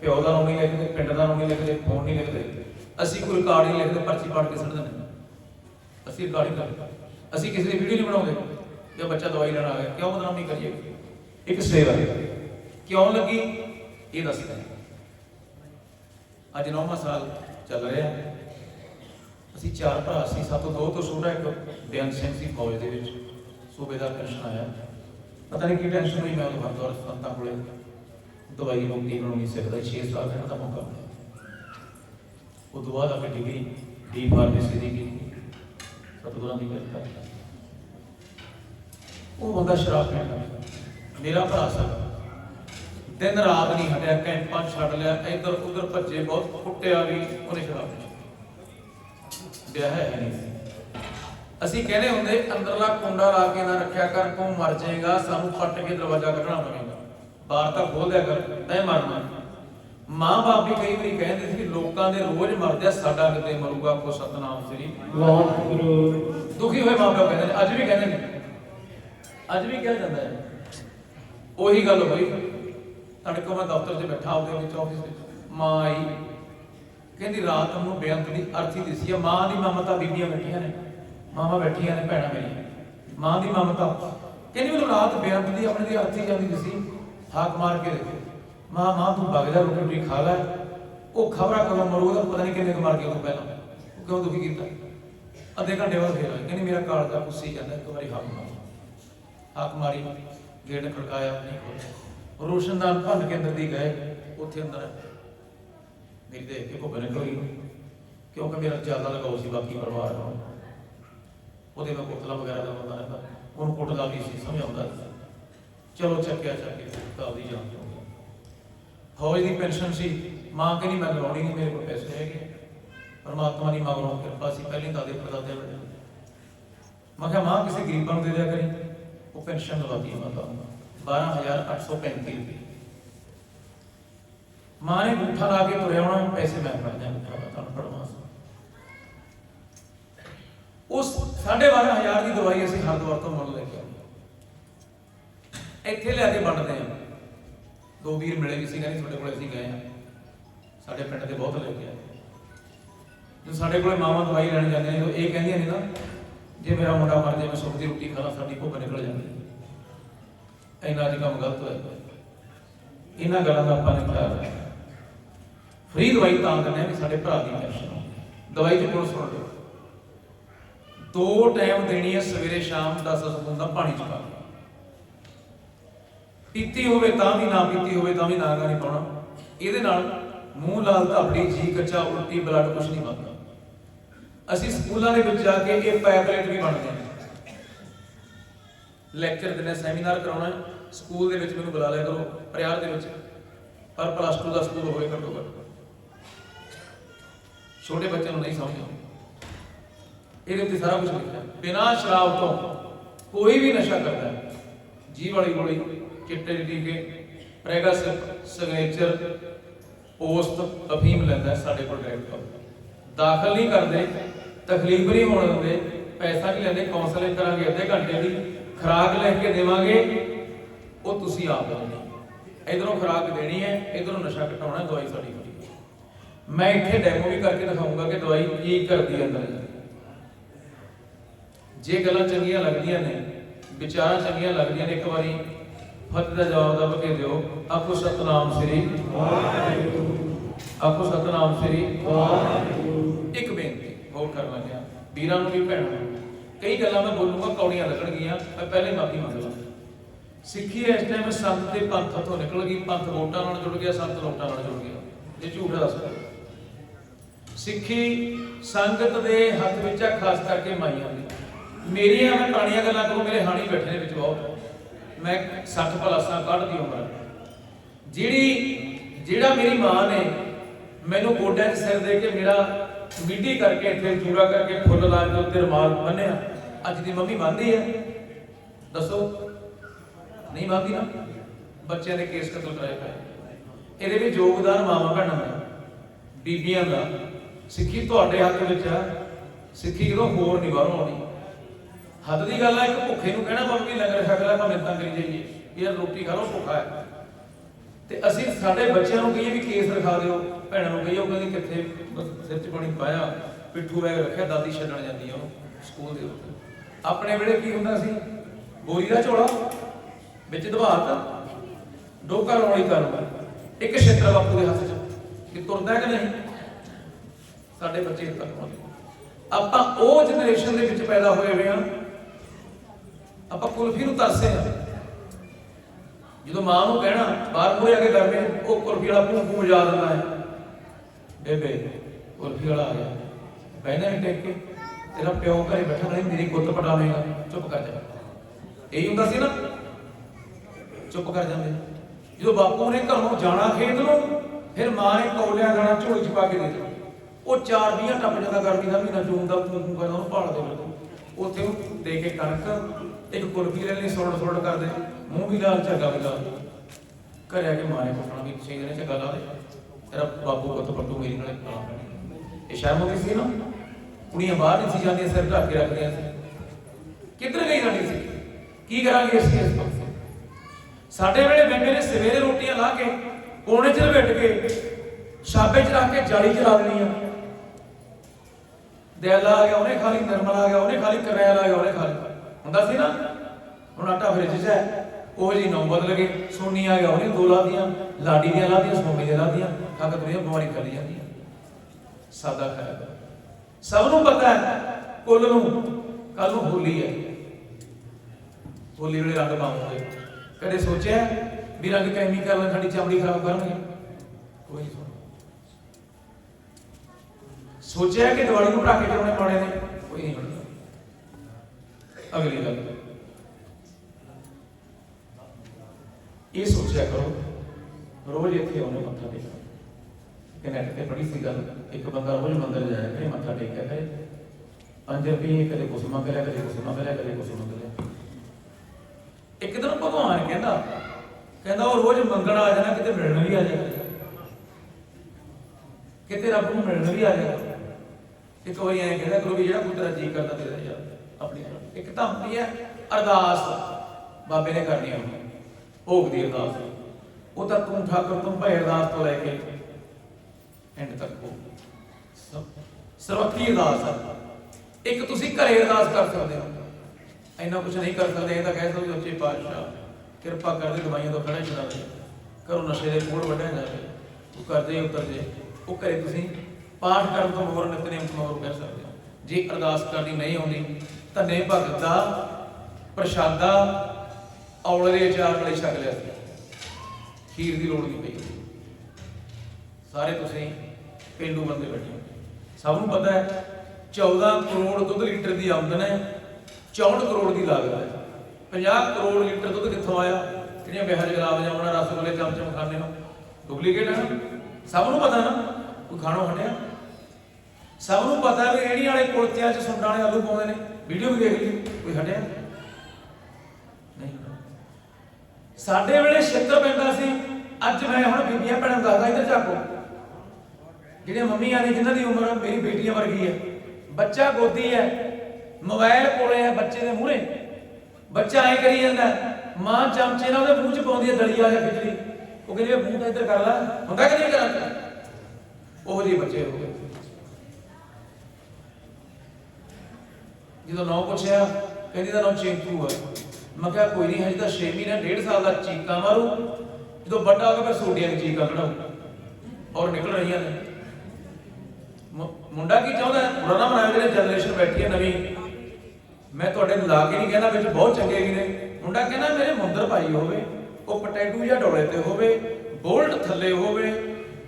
ਪਿਓ ਦਾ ਨਾਂ ਨਹੀਂ ਲਿਖਦੇ, ਪਿੰਡ ਦਾ ਨਾਂ ਨਹੀਂ ਲਿਖਦੇ ਫੋਨ ਨਹੀਂ ਲਿਖਦੇ। ਅਸੀਂ ਕੋਈ ਰਿਕਾਰਡ ਨਹੀਂ ਲਿਖਦੇ, ਪਰਚੀ ਪਾੜ ਕੇ ਸੁੱਟ ਦਿੰਦੇ ਅਸੀਂ ਰਿਕਾਰਡ ਕਰਦੇ। ਅਸੀਂ ਕਿਸੇ ਦੀ ਵੀਡੀਓ ਨਹੀਂ ਬਣਾਉਂਦੇ। ਕਿ ਬੱਚਾ ਦਵਾਈ ਲੈਣ ਆ ਗਿਆ, ਕਿਉਂ ਬਦਨਾਮੀ ਕਰੀਏ? ਇੱਕ ਸੇਵਾ ਕਿਉਂ ਲੱਗੀ? ਇਹ ਦੱਸਦੇ ਹਾਂ। ਅੱਜ ਨੌਵਾਂ ਸਾਲ ਚੱਲ ਰਿਹਾ। ਅਸੀਂ ਚਾਰ ਭਰਾ ਸੀ ਸਾਤੋਂ ਦੋ ਤੋਂ ਛੋਟਾ ਇੱਕ ਬੇਅੰਤ ਸਿੰਘ ਸੀ ਫੌਜ ਦੇ ਵਿੱਚ। ਸੂਬੇਦਾਰ ਪੈਨਸ਼ਨ ਆਇਆ। ਪਤਾ ਨਹੀਂ ਕੀ ਟੈਨਸ਼ਨ ਹੋਈ, ਮੈਂ ਉਹ ਹਰਦੁਆਰ ਸੰਤਾਂ ਕੋਲੇ ਦਵਾਈ ਰੋਟੀ ਬਣਾਉਣੀ ਸਿੱਖਦਾ 6 ਸਾਲ ਰਹਿਣ ਦਾ ਮੌਕਾ ਮਿਲਿਆ। ਉਹ ਤੋਂ ਬਾਅਦ ਆਪਣੀ ਡਿਗਰੀ ਡੀ ਫਾਰਮੇਸੀ ਦੀ ਕੀਤੀ ਸਤਿਗੁਰਾਂ ਦੀ ਕਿਰਪਾ ਉਹ ਬੰਦਾ ਸ਼ਰਾਬ ਪੀਣ ਪੀਂਦਾ ਮੇਰਾ ਭਰਾ ਸੀ ਦਿਨ ਰਾਤ ਨਹੀਂ ਹਟਿਆ ਕੈਂਪਾਂ ਛੱਡ ਲਿਆ ਇੱਧਰ ਉੱਧਰ ਭੱਜੇ ਬਹੁਤ ਕੁੱਟਿਆ ਵੀ ਉਹਨੇ ਸ਼ਰਾਬ ਪੀ ਵਿਆਹ ਹੈ ਨਹੀਂ। ਅਸੀਂ ਕਹਿੰਦੇ ਹੁੰਦੇ ਅੰਦਰਲਾ ਕੁੰਡਾ ਲਾ ਕੇ ਨਾ ਰੱਖਿਆ ਕਰ ਤੂੰ ਮਰ ਜਾਏਗਾ ਸਾਨੂੰ ਫੱਟ ਕੇ ਦਰਵਾਜ਼ਾ ਕੱਢਣਾ ਪਵੇਗਾ। ਬਾਹਰ ਤਾਂ ਖੋਲ ਦਿਆ ਕਰ ਤੈਂ ਮਰਨਾ। ਮਾਂ ਬਾਪ ਵੀ ਕਈ ਵਾਰੀ ਕਹਿੰਦੇ ਸੀ ਲੋਕਾਂ ਦੇ ਰੋਜ਼ ਮਰਦੇ ਆ ਸਾਡਾ ਕਿਤੇ ਮਰੂਗਾ ਕੋ ਸਤਨਾਮ ਸ੍ਰੀ। ਵਾਹਿਗੁਰੂ। ਦੁਖੀ ਹੋਏ ਮਾਂ ਬਾਪ ਕਹਿੰਦੇ ਅੱਜ ਵੀ ਕਹਿੰਦੇ ਨੇ। ਅੱਜ ਵੀ ਕਿਹਾ ਜਾਂਦਾ ਹੈ। ਉਹੀ ਗੱਲ ਹੋਈ। ਤੜਕੇ ਮੈਂ ਦਫ਼ਤਰ 'ਚ ਬੈਠਾ ਉਹਦੇ ਵਿੱਚ ਆਫਿਸ ਵਿੱਚ। ਮਾਂ ਆਈ। ਕਹਿੰਦੀ, ਰਾਤ ਨੂੰ ਬੇਅੰਤ ਦੀ ਅਰਥੀ ਦਿਸੀ ਆ। ਮਾਂ ਦੀ ਮਮਤਾ ਬੀਬੀਆਂ ਬੈਠੀਆਂ ਨੇ। ਮਾਵਾਂ ਬੈਠੀਆਂ ਨੇ, ਭੈਣਾਂ ਮੇਰੀਆਂ। ਮਾਂ ਦੀ ਮਮਤਾ। ਕਹਿੰਦੀ, ਮੈਨੂੰ ਰਾਤ ਬੇਅੰਤ ਦੀ ਆਪਣੇ ਦੀ ਅਰਥੀ ਜਾਂਦੀ ਦਿਸੀ ਹਾਕ ਮਾਰ ਕੇ ਮਾਂ ਮਾਂ, ਤੂੰ ਵਗ ਜਾ ਰੋਟੀ ਰੋਟੀ ਖਾ ਲੈ। ਉਹ ਖਬਰਾਂ ਕਦੋਂ ਮਰੂਗਾ ਪਤਾ ਨਹੀਂ ਕਿੰਨੇ ਕੁ ਮਰ ਗਿਆ ਉਹ ਪਹਿਲਾਂ। ਉਹ ਕਿਉਂ ਦੁਖੀ ਕੀਤਾ? ਅੱਧੇ ਘੰਟੇ ਬਾਅਦ ਫੇਰ ਆਇਆ। ਕਹਿੰਦੀ, ਮੇਰਾ ਕਾਲ ਦਾ ਪੁੱਸੀ ਜਾਂਦਾ, ਇੱਕ ਵਾਰੀ ਹਾਕ ਮਾਰ। ਹਾਕ ਮਾਰੀ। ਗੇਟ ਖੜਕਾਇਆ ਨਹੀਂ ਖੋਲ੍ਹਿਆ ਰੋਸ਼ਨਦਾਨ ਭੰਨ ਕੇ ਅੰਦਰ ਦੀ ਗਏ। ਉੱਥੇ ਅੰਦਰ ਮੇਰੀ ਦੇਖ ਕੇ ਭੁੱਖ ਨਿਕਲ ਗਈ। ਕਿਉਂਕਿ ਮੇਰਾ ਜ਼ਿਆਦਾ ਲਗਾਓ ਸੀ ਬਾਕੀ ਪਰਿਵਾਰ ਨਾਲ ਉਹਦੇ ਮੈਂ ਕੋਤਲਾ ਵਗੈਰਾ ਦਾ ਬੰਦਾ ਰਹਿੰਦਾ। ਉਹਨੂੰ ਕੁੱਟਦਾ ਵੀ ਸੀ, ਸਮਝਾਉਂਦਾ ਚਲੋ ਚੱਕਿਆ ਚੱਕੇ ਤਾਂ ਦੀ ਜਾਨ ਹੋ ਗਈ ਫੌਜ ਦੀ ਪੈਨਸ਼ਨ ਸੀ। ਮਾਂ ਕਹਿੰਦੀ, ਮੈਂ ਲਵਾਉਣੀ ਨਹੀਂ, ਮੇਰੇ ਕੋਲ ਪੈਸੇ ਹੈਗੇ। ਪਰਮਾਤਮਾ ਦੀ ਮਗਰੋਂ ਕਿਰਪਾ ਸੀ। ਪਹਿਲੇ ਦਾਦੇ ਪੜਦਾਦੇ ਬੜੇ ਮੈਂ ਕਿਹਾ, ਮਾਂ, ਕਿਸੇ ਗਰੀਬਾਂ ਨੂੰ ਦੇ ਦਿਆ ਕਰੀ। ਉਹ ਪੈਨਸ਼ਨ ਲਵਾਤੀ ਮਾਤਾ ਨੂੰ। 12835 ਰੁਪਏ। ਮਾਂ ਨੇ ਗੁੱਠਾ ਲਾ ਕੇ ਤੁਰਿਆ ਹੋਣਾ, ਪੈਸੇ ਮੈਂ ਫੜ ਜਾਂ ਤੁਹਾਨੂੰ ਪੜਵਾ ਉਸ 12500 ਦੀ ਦਵਾਈ ਅਸੀਂ ਹਰਦੁਆਰ ਤੋਂ ਮੁੱਲ ਲੈ ਕੇ ਆਏ। ਇੱਥੇ ਲਿਆ ਕੇ ਵੰਡਦੇ ਆ ਦੋ ਵੀਰ ਮਿਲੇ ਵੀ ਸੀ, ਕਹਿੰਦੇ ਤੁਹਾਡੇ ਕੋਲ ਅਸੀਂ ਗਏ ਆ ਸਾਡੇ ਪਿੰਡ ਦੇ ਬਹੁਤ ਲੈ ਕੇ ਆਏ। ਜੋ ਸਾਡੇ ਕੋਲੇ ਮਾਵਾਂ ਦਵਾਈ ਲੈਣ ਜਾਂਦੇ ਨੇ, ਉਹ ਇਹ ਕਹਿੰਦੀਆਂ ਨੇ ਨਾ, ਜੇ ਮੇਰਾ ਮੁੰਡਾ ਮਰ ਜਾਵੇ ਮੈਂ ਸੁੱਖ ਦੀ ਰੋਟੀ ਖਾਣਾ, ਸਾਡੀ ਭੁੱਖ ਨਿਕਲ ਜਾਂਦੀ ਇਹਨਾਂ ਇੰਨਾ ਕੰਮ ਗਲਤ ਹੋਇਆ। ਇਹਨਾਂ ਗੱਲਾਂ ਦਾ ਆਪਾਂ ਨੇ ਖਿਆਲ ਫ੍ਰੀ ਦਵਾਈ ਤਾਂ ਦਿੰਦੇ ਵੀ ਸਾਡੇ ਭਰਾ ਦੀ ਪੈਨਸ਼ਨ ਦਵਾਈ ਤੇ ਕੋਲ ਸੁਣ ਲਿਓ। ਦੋ ਟਾਈਮ ਦੇਣੀ ਹੈ ਸਵੇਰੇ ਸ਼ਾਮ 10 ਸਪੂਨ ਦਾ ਪਾਣੀ ਚ ਪਾ ਪੀਤੀ ਹੋਵੇ ਤਾਂ ਵੀ ਨਾ ਪੀਤੀ ਹੋਵੇ ਤਾਂ ਵੀ ਨਾ ਨਹੀਂ ਪਾਉਣਾ। ਇਹਦੇ ਨਾਲ ਮੂੰਹ ਲਾਲ ਧਾਪੜੀ ਜੀ ਕੱਚਾ ਉਲਟੀ ਬਲੱਡ ਕੁਛ ਨਹੀਂ ਬਣਦਾ ਅਸੀਂ ਸਕੂਲਾਂ ਦੇ ਵਿੱਚ ਜਾ ਕੇ ਇਹ ਪੈਪਲੇਟ ਵੀ ਬਣਦੇ ਲੈਕਚਰ ਦਿੰਦੇ ਸੈਮੀਨਾਰ ਕਰਾਉਣਾ ਸਕੂਲ ਦੇ ਵਿੱਚ ਮੈਨੂੰ ਬੁਲਾ ਲਿਆ ਕਰੋ ਪ੍ਰਿਆਰ ਦੇ ਵਿੱਚ। ਪਰ ਪਲੱਸ 2 ਦਾ ਸਕੂਲ ਹੋਵੇ ਘੱਟੋ ਘੱਟ। ਛੋਟੇ ਬੱਚਿਆਂ ਨੂੰ ਨਹੀਂ ਸਮਝ ਆਉਂਦੀ ਇਹਦੇ ਉੱਤੇ ਸਾਰਾ ਕੁਝ ਲਿਖਿਆ। ਬਿਨਾਂ ਸ਼ਰਾਬ ਤੋਂ ਕੋਈ ਵੀ ਨਸ਼ਾ ਕਰਦਾ ਹੈ। ਜੀ ਵਾਲੀ ਗੋਲੀ, ਚਿੱਟੇ ਦੇ ਟੀਕੇ, ਪ੍ਰੈਗਸ ਸਿਗਨੇਚਰ ਪੋਸਟ ਅਫੀਮ ਲੈਂਦਾ ਸਾਡੇ ਕੋਲ ਡਾਇਰੈਕਟ ਦਾਖਲ ਨਹੀਂ ਕਰਦੇ, ਤਕਲੀਫ ਨਹੀਂ ਹੋਣ ਦਿੰਦੇ, ਪੈਸਾ ਨਹੀਂ ਲੈਂਦੇ ਕਾਉਂਸਲਿੰਗ ਕਰਾਂਗੇ ਅੱਧੇ ਘੰਟੇ ਦੀ। ਖੁਰਾਕ ਲੈ ਕੇ ਦੇਵਾਂਗੇ, ਉਹ ਤੁਸੀਂ ਆਪ ਦੇਣੀ ਇਧਰੋਂ ਖੁਰਾਕ ਦੇਣੀ ਹੈ, ਇਧਰੋਂ ਨਸ਼ਾ ਘਟਾਉਣਾ ਦਵਾਈ ਸਾਡੀ ਫਰੀ ਮੈਂ ਇੱਥੇ ਡੈਮੋ ਵੀ ਕਰਕੇ ਦਿਖਾਊਂਗਾ ਕਿ ਦਵਾਈ ਕੀ ਕਰਦੀ ਹੈ ਅੰਦਰ। ਜੇ ਗੱਲਾਂ ਚੰਗੀਆਂ ਲੱਗਦੀਆਂ ਨੇ, ਵਿਚਾਰਾਂ ਚੰਗੀਆਂ ਲੱਗਦੀਆਂ ਨੇ, ਇੱਕ ਵਾਰੀ ਫਤਿਹ ਦਾ ਜਵਾਬ ਦੱਬ ਕੇ ਦਿਓ। ਆਪੋ ਸਤਨਾਮ ਸ੍ਰੀ ਆਪੋ ਸਤਨਾਮ ਸ੍ਰੀ ਇੱਕ ਬੇਨਤੀ ਹੋਰ ਕਰ ਲੱਗਿਆ ਵੀਰਾਂ ਨੂੰ ਵੀ ਭੈਣਾਂ ਕਈ ਗੱਲਾਂ ਮੈਂ ਬੋਲੂੰਗਾ, ਕੌੜੀਆਂ ਲੱਗਣਗੀਆਂ, ਮੈਂ ਪਹਿਲੇ ਮਾਫੀ ਮੰਗ ਸਿੱਖੀ ਇਸ ਟਾਈਮ ਸੰਤ ਦੇ ਪੰਥ ਤੋਂ ਨਿਕਲ ਗਈ, ਪੰਥ ਵੋਟਾਂ ਨਾਲ ਜੁੜ ਗਿਆ, ਸੰਤ ਲੋਟਾਂ ਨਾਲ ਜੁੜ ਗਿਆ। ਇਹ ਝੂਠ ਦੱਸ ਸਿੱਖੀ ਸੰਗਤ ਦੇ ਹੱਥ ਵਿੱਚ ਆ, ਖਾਸ ਕਰਕੇ ਮਾਈਆਂ ਦੀ। ਮੇਰੀਆਂ ਮੈਂ ਪੁਰਾਣੀਆਂ ਗੱਲਾਂ ਕਰੂੰ, ਮੇਰੇ ਹਾਣੀ ਬੈਠੇ ਨੇ ਵਿੱਚ ਬਹੁਤ। ਮੈਂ 60 ਪਲੱਸਾਂ ਕੱਢਦੀ ਉਮਰ। ਜਿਹੜੀ, ਜਿਹੜਾ ਮੇਰੀ ਮਾਂ ਨੇ ਮੈਨੂੰ ਗੋਡਿਆਂ 'ਚ ਸਿਰ ਦੇ ਕੇ ਮੇਰਾ ਮਿੱਟੀ ਕਰਕੇ ਇੱਥੇ ਚੂੜਾ ਕਰਕੇ ਫੁੱਲ ਲਾ ਕੇ ਉੱਤੇ ਰੁਮਾਲ ਬੰਨਿਆ ਅੱਜ ਦੀ ਮੰਮੀ ਬੰਨਦੀ ਹੈ ਦੱਸੋ, ਨਹੀਂ ਬੰਨਦੀ ਨਾ? ਬੱਚਿਆਂ ਦੇ ਕੇਸ ਕਤਲ ਕਰਾਏ ਪਏ। ਇਹਦੇ ਵਿੱਚ ਯੋਗਦਾਨ ਮਾਵਾਂ ਭੈਣਾਂ ਦਾ, ਬੀਬੀਆਂ ਦਾ। ਸਿੱਖੀ ਤੁਹਾਡੇ ਹੱਥ ਵਿੱਚ ਆ। ਸਿੱਖੀ ਜਦੋਂ ਹੋਰ ਨਹੀਂ ਬਾਹਰੋਂ ਆਉਣੀ। ਹੱਦ ਦੀ ਗੱਲ ਆ, ਇੱਕ ਭੁੱਖੇ ਨੂੰ ਕਹਿਣਾ ਮੰਮੀ ਲੰਗਰ ਛਕ ਲੈ, ਭਾਵੇਂ ਤਾਂ ਕਰੀ ਜਾਈਏ। ਯਾਰ ਰੋਟੀ ਖਾ ਲਓ, ਭੁੱਖਾ ਹੈ। ਤੇ ਅਸੀਂ ਸਾਡੇ ਬੱਚਿਆਂ ਨੂੰ ਕਹੀਏ ਵੀ ਕੇਸ ਰਖਾ ਦਿਓ। ਭੈਣਾਂ ਨੂੰ ਕਹੀ ਉਹ ਕਹਿੰਦੀ ਕਿੱਥੇ ਬਸ ਸਿਰ 'ਚ ਪਾਣੀ ਪਾਇਆ, ਪਿੱਠੂ ਬੈਗ ਰੱਖਿਆ, ਦਾਦੀ ਛੱਡਣ ਜਾਂਦੀ ਆ ਉਹ ਸਕੂਲ ਦੇ ਉੱਤੇ। ਆਪਣੇ ਵੇਲੇ ਕੀ ਹੁੰਦਾ ਸੀ? ਬੋਰੀ ਦਾ ਝੋਲਾ ਵਿੱਚ ਦਬਾਤਾ ਡੋਕਾ ਲਾਉਣੀ ਕਰਦਾ ਇੱਕ ਛੇਤਰ ਬਾਪੂ ਦੇ ਹੱਥ 'ਚ, ਕਿ ਤੁਰਦਾ ਕਿ ਨਹੀਂ? ਸਾਡੇ ਬੱਚੇ ਤੱਕ ਪਹੁੰਚੇ। ਆਪਾਂ ਉਹ ਜਨਰੇਸ਼ਨ ਦੇ ਵਿੱਚ ਪੈਦਾ ਹੋਏ ਹੋਏ ਆ ਆਪਾਂ ਕੁਲਫੀ ਨੂੰ ਤਰਸੇ ਆ ਜਦੋਂ ਮਾਂ ਨੂੰ ਕਹਿਣਾ, ਬਾਹਰ ਮੂਰੇ ਆ ਕੇ ਕਰਦੇ ਉਹ ਕੁਲਫੀ ਵਾਲਾ ਪੂੰ ਪੂੰ ਵਜਾ ਦਿੰਦਾ ਹੈ। ਬੇਬੇ ਕੁਲਫੀ ਵਾਲਾ ਆ ਗਿਆ। ਬਹਿਣਾ ਨਹੀਂ ਟੇਕ ਕੇ, ਤੇਰਾ ਪਿਓ ਘਰੇ ਬੈਠਾ ਨਹੀਂ, ਮੇਰੀ ਗੁੱਤ ਪਟਾਵੇਂਗਾ ਚੁੱਪ ਕਰ ਜਾ। ਇਹੀ ਹੁੰਦਾ ਸੀ ਨਾ। ਚੁੱਪ ਕਰ ਜਾਂਦੇ ਜਦੋਂ ਬਾਪੂ ਨੇ ਘਰੋਂ ਜਾਣਾ ਖੇਤ ਨੂੰ, ਫਿਰ ਮਾਂ ਨੇ ਕੌਲਿਆਂ ਦਾਣਾ ਝੋਲੀ ਚ ਪਾ ਕੇ ਦੇ ਦਿੱਤਾ। ਉਹ ਚਾਰ ਵੀਆਂ ਟੱਪ ਜਾਂਦਾ ਗਰਮੀ ਦਾ ਮਹੀਨਾ, ਜੂਨ ਦਾ ਤੂੰ ਤੂੰ ਕਰਦਾ ਉਹਨੂੰ ਭਾਲ ਦੇ ਬਿਲਕੁਲ ਉੱਥੇ ਉਹ ਦੇ ਕੇ ਕਣਕ, ਇੱਕ ਕੁਲਫੀ ਲੈ ਲਈ, ਸੁਰੜ ਸੁਰੜ ਕਰਦੇ। ਮੂੰਹ ਵੀ ਲਾਲ, ਝੱਗਾ ਵੀ ਲਾਲ। ਘਰੇ ਆ ਕੇ ਮਾਂ ਨੇ ਪੁੱਛਣਾ ਵੀ ਛੇ ਦਿਨ ਝੱਗਾ ਲਾ ਦੇ। ਤੇਰਾ ਬਾਪੂ ਪੁੱਤ ਪੱਟੂ ਮੇਰੀ ਨਾਲੇ ਖਾਣਾ ਇਹ ਸ਼ਰਮ ਆਉਂਦੀ ਸੀ ਨਾ? ਕੁੜੀਆਂ ਬਾਹਰ ਨਹੀਂ ਸੀ ਜਾਂਦੀਆਂ, ਸਿਰ ਢੱਕ ਕੇ ਰੱਖਦੀਆਂ ਸੀ। ਕਿੱਧਰ ਗਈ ਸਾਡੀ ਸੀ? ਕੀ ਕਰਾਂਗੇ ਇਸ ਕੇਸ ਸਾਡੇ ਵੇਲੇ ਬੇਬੇ ਨੇ ਸਵੇਰੇ ਰੋਟੀਆਂ ਲਾ ਕੇ ਕੋਣੇ 'ਚ ਲਪੇਟ ਕੇ ਛਾਪੇ 'ਚ ਰੱਖ ਕੇ ਜਾਲੀ 'ਚ ਲਾ ਦੇਣੀ ਦਿਆਲਾ ਆ ਗਿਆ, ਉਹਨੇ ਖਾਲੀ ਲਈ ਨਰਮਲ ਆ ਗਿਆ, ਉਹਨੇ ਖਾਲੀ, ਕਰੈਲ ਆ ਗਿਆ, ਉਹਨੇ ਖਾ ਹੁੰਦਾ ਸੀ ਨਾ, ਹੁਣ ਆਟਾ ਫਰਿੱਜ 'ਚ ਹੈ, ਉਹ ਜੀ ਨੌ ਬਦਲ ਗਏ ਸੋਨੀ ਆ ਗਿਆ, ਉਹਨੇ ਦੋ ਲਾਦੀਆਂ ਲਾਡੀ ਦੀਆਂ ਲਾਦੀਆਂ ਸੋਨੀ ਦੀਆਂ ਲਾਦੀਆਂ ਖਾ ਕੇ ਦੁਨੀਆ ਬਿਮਾਰੀ ਖਲੀ ਜਾਂਦੀ ਹੈ ਸਾਦਾ ਖਾਇਆ ਕਰੋ। ਸਭ ਨੂੰ ਪਤਾ ਹੈ, ਕੁੱਲ ਨੂੰ ਕੱਲ ਨੂੰ ਹੋਲੀ ਹੈ। ਹੋਲੀ ਵੇਲੇ ਰੰਗ ਪਾਉਂਗੇ ਕਦੇ ਸੋਚਿਆ ਵੀ ਰੰਗ ਕੈਮੀਕਲ ਨਾਲ ਸਾਡੀ ਚਮੜੀ ਖਰਾਬ ਕਰਨਗੇ? ਕੋਈ ਨਹੀਂ ਸੋਚਿਆ ਕਿ ਦਿਵਾਲੀ ਨੂੰ ਪਟਾਕੇ ਚਲਾਉਣੇ ਪਾਉਣੇ ਨੇ? ਕੋਈ ਨਹੀਂ ਅਗਲੀ ਗੱਲ। ਇਹ ਸੋਚਿਆ ਕਰੋ, ਰੋਜ਼ ਇੱਥੇ ਆਉਣੇ ਮੱਥਾ ਟੇਕਣਾ। ਕਿ ਨੈਟ ਤੇ ਪੜੀ ਸੀ ਗੱਲ ਇੱਕ ਬੰਦਾ ਰੋਜ਼ ਮੰਦਰ ਜਾਇਆ ਕਰੇ, ਮੱਥਾ ਟੇਕਿਆ ਕਰੇ। ਪੰਜ ਰੁਪਏ ਕਦੇ ਕੁਛ ਮੰਗ ਲਿਆ, ਕਦੇ ਕੁਛ ਮੰਗ ਲਿਆ, ਕਦੇ ਕੁਛ ਮੰਗ ਲਿਆ। ਇੱਕ ਦਿਨ ਭਗਵਾਨ ਕਹਿੰਦਾ ਕਹਿੰਦਾ ਉਹ ਰੋਜ਼ ਮੰਗਣ ਆ ਜਾਣਾ, ਕਿਤੇ ਮਿਲਣ ਵੀ ਆ ਜਾਣਾ ਕਿਤੇ ਰੱਬ ਨੂੰ ਮਿਲਣ ਵੀ ਆ ਜਾਣਾ ਇੱਕ ਵਾਰੀ ਐਂ ਕਹਿੰਦਾ ਕਰੋ ਵੀ ਜਿਹੜਾ ਕੋਈ ਜੀ ਕਰਦਾ ਤੇਰਾ ਯਾਰ, ਆਪਣੀ ਇੱਕ ਤਾਂ ਹੁੰਦੀ ਹੈ ਅਰਦਾਸ, ਬਾਬੇ ਨੇ ਕਰਨੀ ਹੁੰਦੀ। ਭੋਗ ਦੀ ਅਰਦਾਸ। ਉਹ ਤਾਂ ਤੂੰ ਠਾਕੁਰ, ਤੂੰ ਭੈ ਅਰਦਾਸ ਤੋਂ ਲੈ ਕੇ ਐਂਡ ਤੱਕ ਹੋ ਸਰਵਤੀ ਅਰਦਾਸ ਹੈ ਇੱਕ ਤੁਸੀਂ ਘਰੇ ਅਰਦਾਸ ਕਰ ਸਕਦੇ ਹੋ। ਇੰਨਾ ਕੁਝ ਨਹੀਂ ਕਰ ਸਕਦੇ, ਇਹ ਤਾਂ ਕਹਿ ਸਕਦੇ ਉੱਚੇ ਪਾਤਸ਼ਾਹ, ਕਿਰਪਾ ਕਰਦੇ ਦਵਾਈਆਂ ਤੋਂ ਖੜਾ ਛੁਡਾ ਦੇ। ਕਰੋ ਨਸ਼ੇ ਦੇ ਕੋੜ ਵੱਢਿਆ ਜਾਵੇ। ਉਹ ਕਰਦੇ ਉਤਰ ਜੇ ਉਹ ਘਰੇ ਤੁਸੀਂ ਪਾਠ ਕਰਨ ਤੋਂ ਮਗਰੋਂ ਨਿਤਨੇਮ ਤੋਂ ਮਗਰੋਂ ਕਹਿ ਸਕਦੇ ਹੋ। ਜੇ ਅਰਦਾਸ ਕਰਨੀ ਨਹੀਂ ਆਉਂਦੀ ਤਾਂ ਨੇ ਭਗਤ ਦਾ, ਪ੍ਰਸ਼ਾਦਾ ਔਲਰੇ ਚਾਰ ਵਾਲੇ ਛਕ ਲਿਆ ਸੀ। ਖੀਰ ਦੀ ਲੋੜ ਨਹੀਂ ਪਈ। ਸਾਰੇ ਤੁਸੀਂ ਪਿੰਡੂ ਬੰਦੇ ਬੈਠੇ ਹੋ। ਸਭ ਨੂੰ ਪਤਾ ਹੈ 14 ਕਰੋੜ ਦੁੱਧ ਲੀਟਰ ਦੀ ਆਮਦਨ ਹੈ 64 ਕਰੋੜ ਦੀ ਲਾਗਤ ਹੈ। 50 ਕਰੋੜ ਲੀਟਰ ਦੁੱਧ ਕਿੱਥੋਂ ਆਇਆ? ਜਿਹੜੀਆਂ ਬਿਹਾਰ ਗੁਲਾਬ ਜਾਮਣਾ ਰਸਗੁੱਲੇ, ਚਮਚਮ ਖਾਣੇ ਨੂੰ। ਡੁਪਲੀਕੇਟ ਹੈ ਸਭ ਨੂੰ ਪਤਾ ਨਾ, ਕੋਈ ਖਾਣੋ ਹਟਿਆ? ਸਭ ਨੂੰ ਪਤਾ ਵੀ ਰੇਹੜੀ ਵਾਲੇ ਕੁਲਚਿਆਂ 'ਚ ਸੁੰਡਾਂ ਵਾਲੇ ਆਲੂ ਪਾਉਂਦੇ ਨੇ। ਵੀਡੀਓ ਵੀ ਦੇਖ ਲਈ, ਕੋਈ ਹਟਿਆ? ਨਹੀਂ ਸਾਡੇ ਵੇਲੇ ਛੇਤਰ ਪੈਂਦਾ ਸੀ, ਅੱਜ ਮੈਂ ਹੁਣ ਬੀਬੀਆਂ ਭੈਣਾਂ ਨੂੰ ਦੱਸਦਾ, ਇੱਧਰ ਝਾਕੋ। ਜਿਹੜੀਆਂ ਮੰਮੀ ਨੇ ਜਿਨ੍ਹਾਂ ਦੀ ਉਮਰ ਮੇਰੀ ਬੇਟੀਆਂ ਵਰਗੀ ਹੈ ਬੱਚਾ ਗੋਦੀ ਹੈ ਮੋਬਾਈਲ ਕੋਲੇ ਆ ਬੱਚੇ ਦੇ ਮੂਹਰੇ। ਬੱਚਾ ਐ ਕਰੀ ਜਾਂਦਾ, ਮਾਂ ਚਮਚੇ ਨਾਲ ਉਹਦੇ ਮੂੰਹ 'ਚ ਪਾਉਂਦੀ ਹੈ ਦਲੀਆ ਜਾਂ ਖਿਚੜੀ। ਉਹ ਕਹਿੰਦੀ ਮੂੰਹ ਤਾਂ ਇੱਧਰ ਕਰ ਲੈ ਹੁੰਦਾ ਕਿ ਨਹੀਂ ਕਰਾਂ? ਉਹ ਜਿਹੇ ਬੱਚੇ ਹੋ ਗਏ। ਜਦੋਂ ਨੌ ਪੁੱਛਿਆ, ਕਹਿੰਦੀ ਦਾ ਨਾਮ ਚੇਤੂ ਹੈ ਮੈਂ ਕਿਹਾ, ਕੋਈ ਨਹੀਂ, ਹਜੇ ਤਾਂ 6 ਮਹੀਨੇ, ਡੇਢ ਸਾਲ ਦਾ ਚੀਕਾਂ ਮਾਰੂ। ਜਦੋਂ ਵੱਡਾ ਹੋ ਗਿਆ ਫਿਰ ਸੋਡੀਆਂ ਦੀ ਚੀਕਾਂ ਕਢਾਊ। ਔਰ ਨਿਕਲ ਰਹੀਆਂ ਨੇ। ਮੁੰਡਾ ਕੀ ਚਾਹੁੰਦਾ? ਹੈ ਪੁਰਾਣਾ ਬਣਾਇਆ ਜਿਹੜੇ ਜਨਰੇਸ਼ਨ ਬੈਠੀ ਹੈ ਨਵੀਂ। ਮੈਂ ਤੁਹਾਡੇ ਨੂੰ ਲਾ ਕੇ ਨਹੀਂ ਕਹਿੰਦਾ, ਵਿੱਚ ਬਹੁਤ ਚੰਗੇ ਵੀ ਨੇ। ਮੁੰਡਾ ਕਹਿੰਦਾ, ਮੇਰੇ ਮੁੰਦਰ ਭਾਈ ਹੋਵੇ, ਉਹ ਪਟੈਟੂ ਜਾਂ ਡੋਲੇ ਤੇ ਹੋਵੇ, ਬੋਲਟ ਥੱਲੇ ਹੋਵੇ,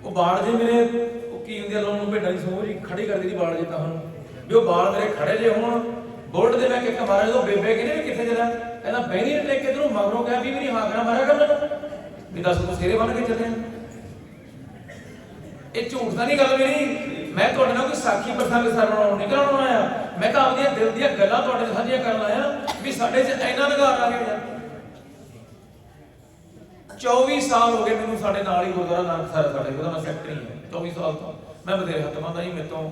ਉਹ ਬਾਲ ਜੇ ਮੇਰੇ, ਉਹ ਕੀ ਹੁੰਦੀ ਆ, ਲੋਨ ਨੂੰ ਭੇਡਾਂ ਦੀ ਸੋਹ ਜੀ ਖੜੀ ਕਰਦੀ ਦੀ ਬਾਲ ਜੇ ਤਾਂ ਹੁਣ। ਵੀ ਉਹ ਬਾਲ ਮੇਰੇ ਖੜੇ ਜੇ ਹੋਣ, ਬੋਲਟ ਦੇ ਮੈਂ ਕਿੱਕ ਮਾਰਿਆ ਜਦੋਂ ਬੇਬੇ ਕਹਿੰਦੇ ਵੀ ਕਿੱਥੇ ਜਰਾ ਕਹਿੰਦਾ, ਬਹਿਣੀ ਨੇ ਟੇਕ ਇਧਰੋਂ ਮਗਰੋਂ ਕਹਿ ਵੀ ਵੀ ਨਹੀਂ ਹਾਕਣਾ ਮਾਰਿਆ ਕਰ ਵੀ ਦੱਸ ਤੂੰ ਸਿਰੇ ਬਣ ਕੇ ਚੱਲੇ ਇਹ ਝੂਠ ਤਾਂ ਨਹੀਂ ਗੱਲ ਮੇਰੀ। ਮੈਂ ਤੁਹਾਡੇ ਨਾਲ ਕੋਈ ਸਾਖੀ ਪ੍ਰਸੰਗ ਸਰਵਣ ਨਹੀਂ ਕਰਾਉਣ ਆਇਆ। ਮੈਂ ਤਾਂ ਆਪਣੀਆਂ ਦਿਲ ਦੀਆਂ ਗੱਲਾਂ ਤੁਹਾਡੇ ਨਾਲ ਸਾਂਝੀਆਂ ਕਰਨ ਆਇਆ ਵੀ ਸਾਡੇ 'ਚ ਇੰਨਾ ਨਿਗਾਰ ਆ ਗਿਆ। ਯਾਰ 24 ਸਾਲ ਹੋ ਗਏ ਮੈਨੂੰ ਸਾਡੇ ਨਾਲ ਹੀ ਗੁਰਦੁਆਰਾ ਨਾਨਕਸਰ ਸਾਡੇ ਉਹਦਾ ਮੈਂ ਸੈਕਟਰੀ ਹਾਂ। 24 ਸਾਲ ਤੋਂ। ਮੈਂ ਬਥੇਰੇ ਹੱਥ ਮੰਦਾ ਜੀ ਮੇਰੇ ਤੋਂ।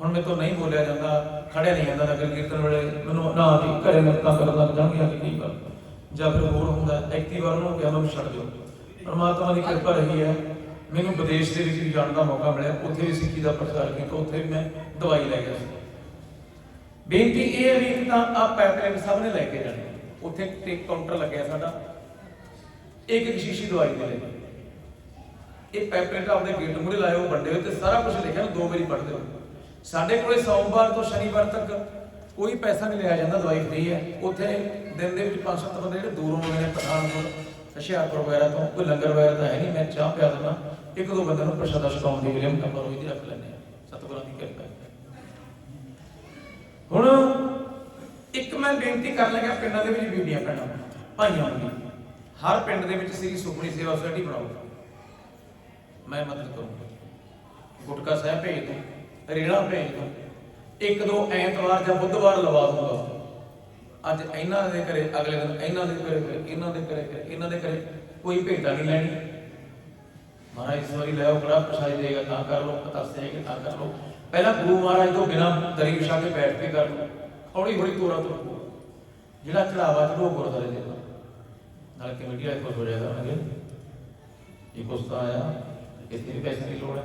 ਹੁਣ ਮੇਰੇ ਤੋਂ ਨਹੀਂ ਬੋਲਿਆ ਜਾਂਦਾ, ਖੜਿਆ ਨਹੀਂ ਜਾਂਦਾ ਨਗਰ ਕੀਰਤਨ ਵੇਲੇ। ਮੈਨੂੰ ਨਾ ਜੀ ਘਰੇ ਮੱਤਾਂ ਕਰਨ ਲੱਗ ਜਾਣਗੀਆਂ ਕਿ ਕੀ ਗੱਲ ਜਾਂ ਫਿਰ ਹੋਰ ਹੁੰਦਾ ਐਕਟਿਵ ਵਾਰ ਨੂੰ ਕਿਹਾ ਮੈਨੂੰ ਛੱਡ ਦਿਓ। ਪਰਮਾਤਮਾ ਦੀ ਕਿਰਪਾ ਰਹੀ ਹੈ। ਮੈਨੂੰ ਵਿਦੇਸ਼ ਦੇ ਵਿੱਚ ਵੀ ਜਾਣ ਦਾ ਮੌਕਾ ਮਿਲਿਆ। ਉੱਥੇ ਵੀ ਸਿੱਖੀ ਦਾ ਪ੍ਰਚਾਰ ਕੀਤਾ। ਉੱਥੇ ਮੈਂ ਦਵਾਈ ਲੈ ਗਿਆ ਸੀ। ਬੇਨਤੀ ਇਹ ਹੈ ਵੀ ਤਾਂ ਆ ਪੈਪਲੇਨ ਸਭ ਨੇ ਲੈ ਕੇ ਜਾਣੀ। ਉੱਥੇ ਤੇ ਕਾਊਂਟਰ ਲੱਗਿਆ ਸਾਡਾ। ਇੱਕ ਇੱਕ ਸ਼ੀਸ਼ੀ ਦਵਾਈ ਦੇ ਲਈ। ਇਹ ਪੈਪਲੇਟ ਆਪਦੇ ਗੇਟ ਮੂਹਰੇ ਲਾਏ ਹੋ ਵੱਡੇ ਤੇ ਸਾਰਾ ਕੁਝ ਲਿਖਿਆ ਦੋ ਵਾਰੀ ਪੜ੍ਹਦੇ ਹੋ ਸਾਡੇ ਕੋਲੇ ਸੋਮਵਾਰ ਤੋਂ ਸ਼ਨੀਵਾਰ ਤੱਕ ਕੋਈ ਪੈਸਾ ਨਹੀਂ ਲਿਆ ਜਾਂਦਾ, ਦਵਾਈ ਫ੍ਰੀ ਹੈ। ਉੱਥੇ ਦਿਨ ਦੇ ਵਿੱਚ ਪੰਜ ਸੱਤ ਬੰਦੇ ਜਿਹੜੇ ਦੂਰੋਂ ਆਉਂਦੇ ਨੇ, ਪਠਾਨਕੋਟ, ਹੁਸ਼ਿਆਰਪੁਰ ਵਗੈਰਾ ਤੋਂ, ਕੋਈ ਲੰਗਰ ਵਗੈਰਾ ਤਾਂ ਹੈ ਨਹੀਂ। ਮੈਂ ਚਾਹ ਪਿਆ ਦਿੰਦਾ। ਇੱਕ ਦੋ ਬੰਦੇ ਨੂੰ ਪ੍ਰਸ਼ਾਦਾ ਛਕਾਉਣ ਦੀ ਵਿਲਿਅਮ ਕੰਬਰ ਹੋਈ ਦੀ ਰੱਖ ਲੈਂਦੇ ਸਤਿਗੁਰਾਂ ਦੀ ਕਿਰਪਾ ਹੁਣ ਇੱਕ ਮੈਂ ਬੇਨਤੀ ਕਰ ਲੱਗਾ ਪਿੰਡਾਂ ਦੇ ਵਿੱਚ ਬੀਬੀਆਂ ਭੈਣਾਂ ਭਾਈਆਂ ਨੂੰ ਹਰ ਪਿੰਡ ਦੇ ਵਿੱਚ ਸ੍ਰੀ ਸੁਖਮਨੀ ਸੇਵਾ ਸੁਸਾਇਟੀ ਬਣਾਓ। ਮੈਂ ਮਦਦ ਕਰੂੰਗਾ। ਗੁਟਕਾ ਸਾਹਿਬ ਭੇਜ ਦੋ, ਰੇੜਾ ਭੇਜ ਦੋ। ਇੱਕ ਦੋ ਐਤਵਾਰ ਜਾਂ ਬੁੱਧਵਾਰ ਲਵਾ ਦੂੰਗਾ। ਅੱਜ ਇਹਨਾਂ ਦੇ ਘਰੇ, ਅਗਲੇ ਦਿਨ ਇਹਨਾਂ ਦੇ ਘਰੇ ਇਹਨਾਂ ਦੇ ਘਰੇ ਇਹਨਾਂ ਦੇ ਘਰੇ। ਕੋਈ ਭੇਟਾ ਨਹੀਂ ਲੈਣੀ। ਮਹਾਰਾਜ, ਇਸ ਵਾਰੀ ਲੈ ਬੜਾ ਪ੍ਰਸਾਦ ਦੇਗਾ, ਤਾਂ ਕਰ ਲਓ ਪਤਾਸੇ ਹੈਗੇ ਤਾਂ ਕਰ ਲਓ। ਪਹਿਲਾਂ ਗੁਰੂ ਮਹਾਰਾਜ ਤੋਂ ਬਿਨਾਂ ਦਰੀ ਵਿਛਾ ਕੇ ਬੈਠ ਕੇ ਕਰ ਲਓ। ਹੌਲੀ ਹੌਲੀ ਤੋਰਾ ਤੁਰ ਜਿਹੜਾ ਚੜਾਵਾ ਚੜੋ ਗੁਰਦਾਰੇ ਦੇ ਨਾਲ ਕਮੇਟੀ ਵਾਲੇ ਖੁਸ਼ ਹੋ ਜਾਏਗਾ ਉਹਨਾਂ ਇਹ ਕੁਛ ਆਇਆ, ਇੱਥੇ ਪੈਸੇ ਦੀ ਲੋੜ ਹੈ।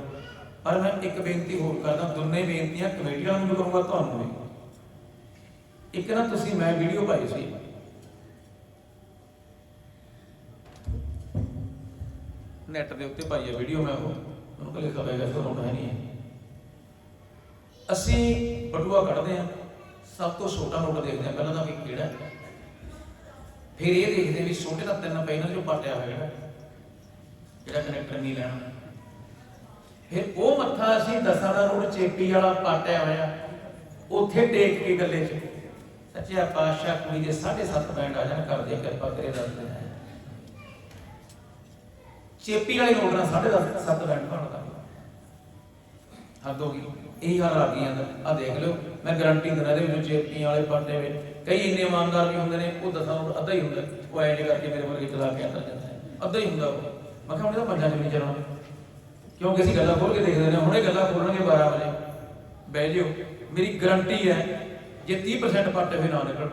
ਪਰ ਮੈਂ ਇੱਕ ਬੇਨਤੀ ਹੋਰ ਕਰਦਾ, ਦੋਨੇ ਬੇਨਤੀਆਂ ਕਮੇਟੀ ਨੂੰ ਵੀ ਕਰੂੰਗਾ, ਤੁਹਾਨੂੰ ਵੀ। ਇੱਕ ਨਾ ਤੁਸੀਂ, ਮੈਂ ਵੀਡੀਓ ਪਾਈ ਸੀ। ਨੈਟ ਦੇ ਉੱਤੇ ਪਾਈ ਹੈ ਵੀਡੀਓ ਮੈਂ ਉਹ। ਉਹਨੂੰ ਕਲੇ ਕਵੇਗਾ ਸੋ ਨੋਟ ਨਹੀਂ ਹੈ। ਅਸੀਂ ਬਟੂਆ ਕੱਢਦੇ ਹਾਂ। ਸਭ ਤੋਂ ਛੋਟਾ ਨੋਟ ਦੇਖਦੇ ਹਾਂ। ਪਹਿਲਾਂ ਤਾਂ ਵੀ ਕਿਹੜਾ ਹੈ? ਫਿਰ ਇਹ ਦੇਖਦੇ ਵੀ ਛੋਟੇ ਦਾ ਤਿੰਨ ਪਏ ਜੋ ਪਾਟਿਆ ਹੋਇਆ ਹੈ। ਜਿਹੜਾ ਕਨੈਕਟਰ ਨਹੀਂ ਲੈਣਾ। ਫਿਰ ਉਹ ਮੱਥਾ ਅਸੀਂ ਦਸਾਂ ਦਾ ਰੋਡ ਚੇਪੀ ਵਾਲਾ ਪਾਟਿਆ ਹੋਇਆ। ਉੱਥੇ ਟੇਕ ਕੇ ਗੱਲੇ 'ਚ। ਸੱਚਿਆ ਪਾਤਸ਼ਾਹ ਕੁੜੀ ਦੇ 7.5 ਬੈਂਡ ਆ ਜਾਣ। ਕਰਦੇ ਕਿਰਪਾ ਕਰੇ ਦੱਸਦੇ ਚੇਪੀ ਵਾਲੇ ਨੋਟ ਨਾਲ 7.5 ਬੈਂਡ ਬਣਦਾ ਹੱਦ ਹੋ ਗਈ। ਇਹ ਹਾਲ ਆ ਗਈ ਆ ਦੇਖ ਲਓ, ਮੈਂ ਗਾਰੰਟੀ ਦਿੰਦਾ ਇਹਦੇ ਵਿੱਚ ਚੇਪੀ ਵਾਲੇ ਪਾਟੇ ਵਿੱਚ ਕਈ ਇੰਨੇ ਇਮਾਨਦਾਰ ਵੀ ਹੁੰਦੇ ਨੇ, ਉਹ ਦਸਾਂ ਨੋਟ ਅੱਧਾ ਹੀ ਹੁੰਦਾ। ਉਹ ਐਂ ਕਰਕੇ ਮੇਰੇ ਵਰਗੇ ਚਲਾ ਕੇ ਅੰਦਰ ਜਾਂਦਾ ਅੱਧਾ ਹੀ ਹੁੰਦਾ ਉਹ। ਮੈਂ ਕਿਹਾ ਹੁਣ ਇਹਦਾ ਪੰਜਾਂ ਚ ਨਹੀਂ ਚੱਲਣਾ ਕਿਉਂਕਿ ਅਸੀਂ ਗੱਲਾਂ ਖੋਲ ਕੇ ਦੇਖਦੇ ਨੇ, ਹੁਣੇ ਗੱਲਾਂ ਖੋਲਣਗੇ 12 ਵਜੇ। ਬਹਿ ਜਿਓ। ਮੇਰੀ ਗਾਰੰਟੀ ਹੈ, ਜੇ 30% ਪਾਟੇ ਹੋਏ ਨਾ ਨਿਕਲਣ।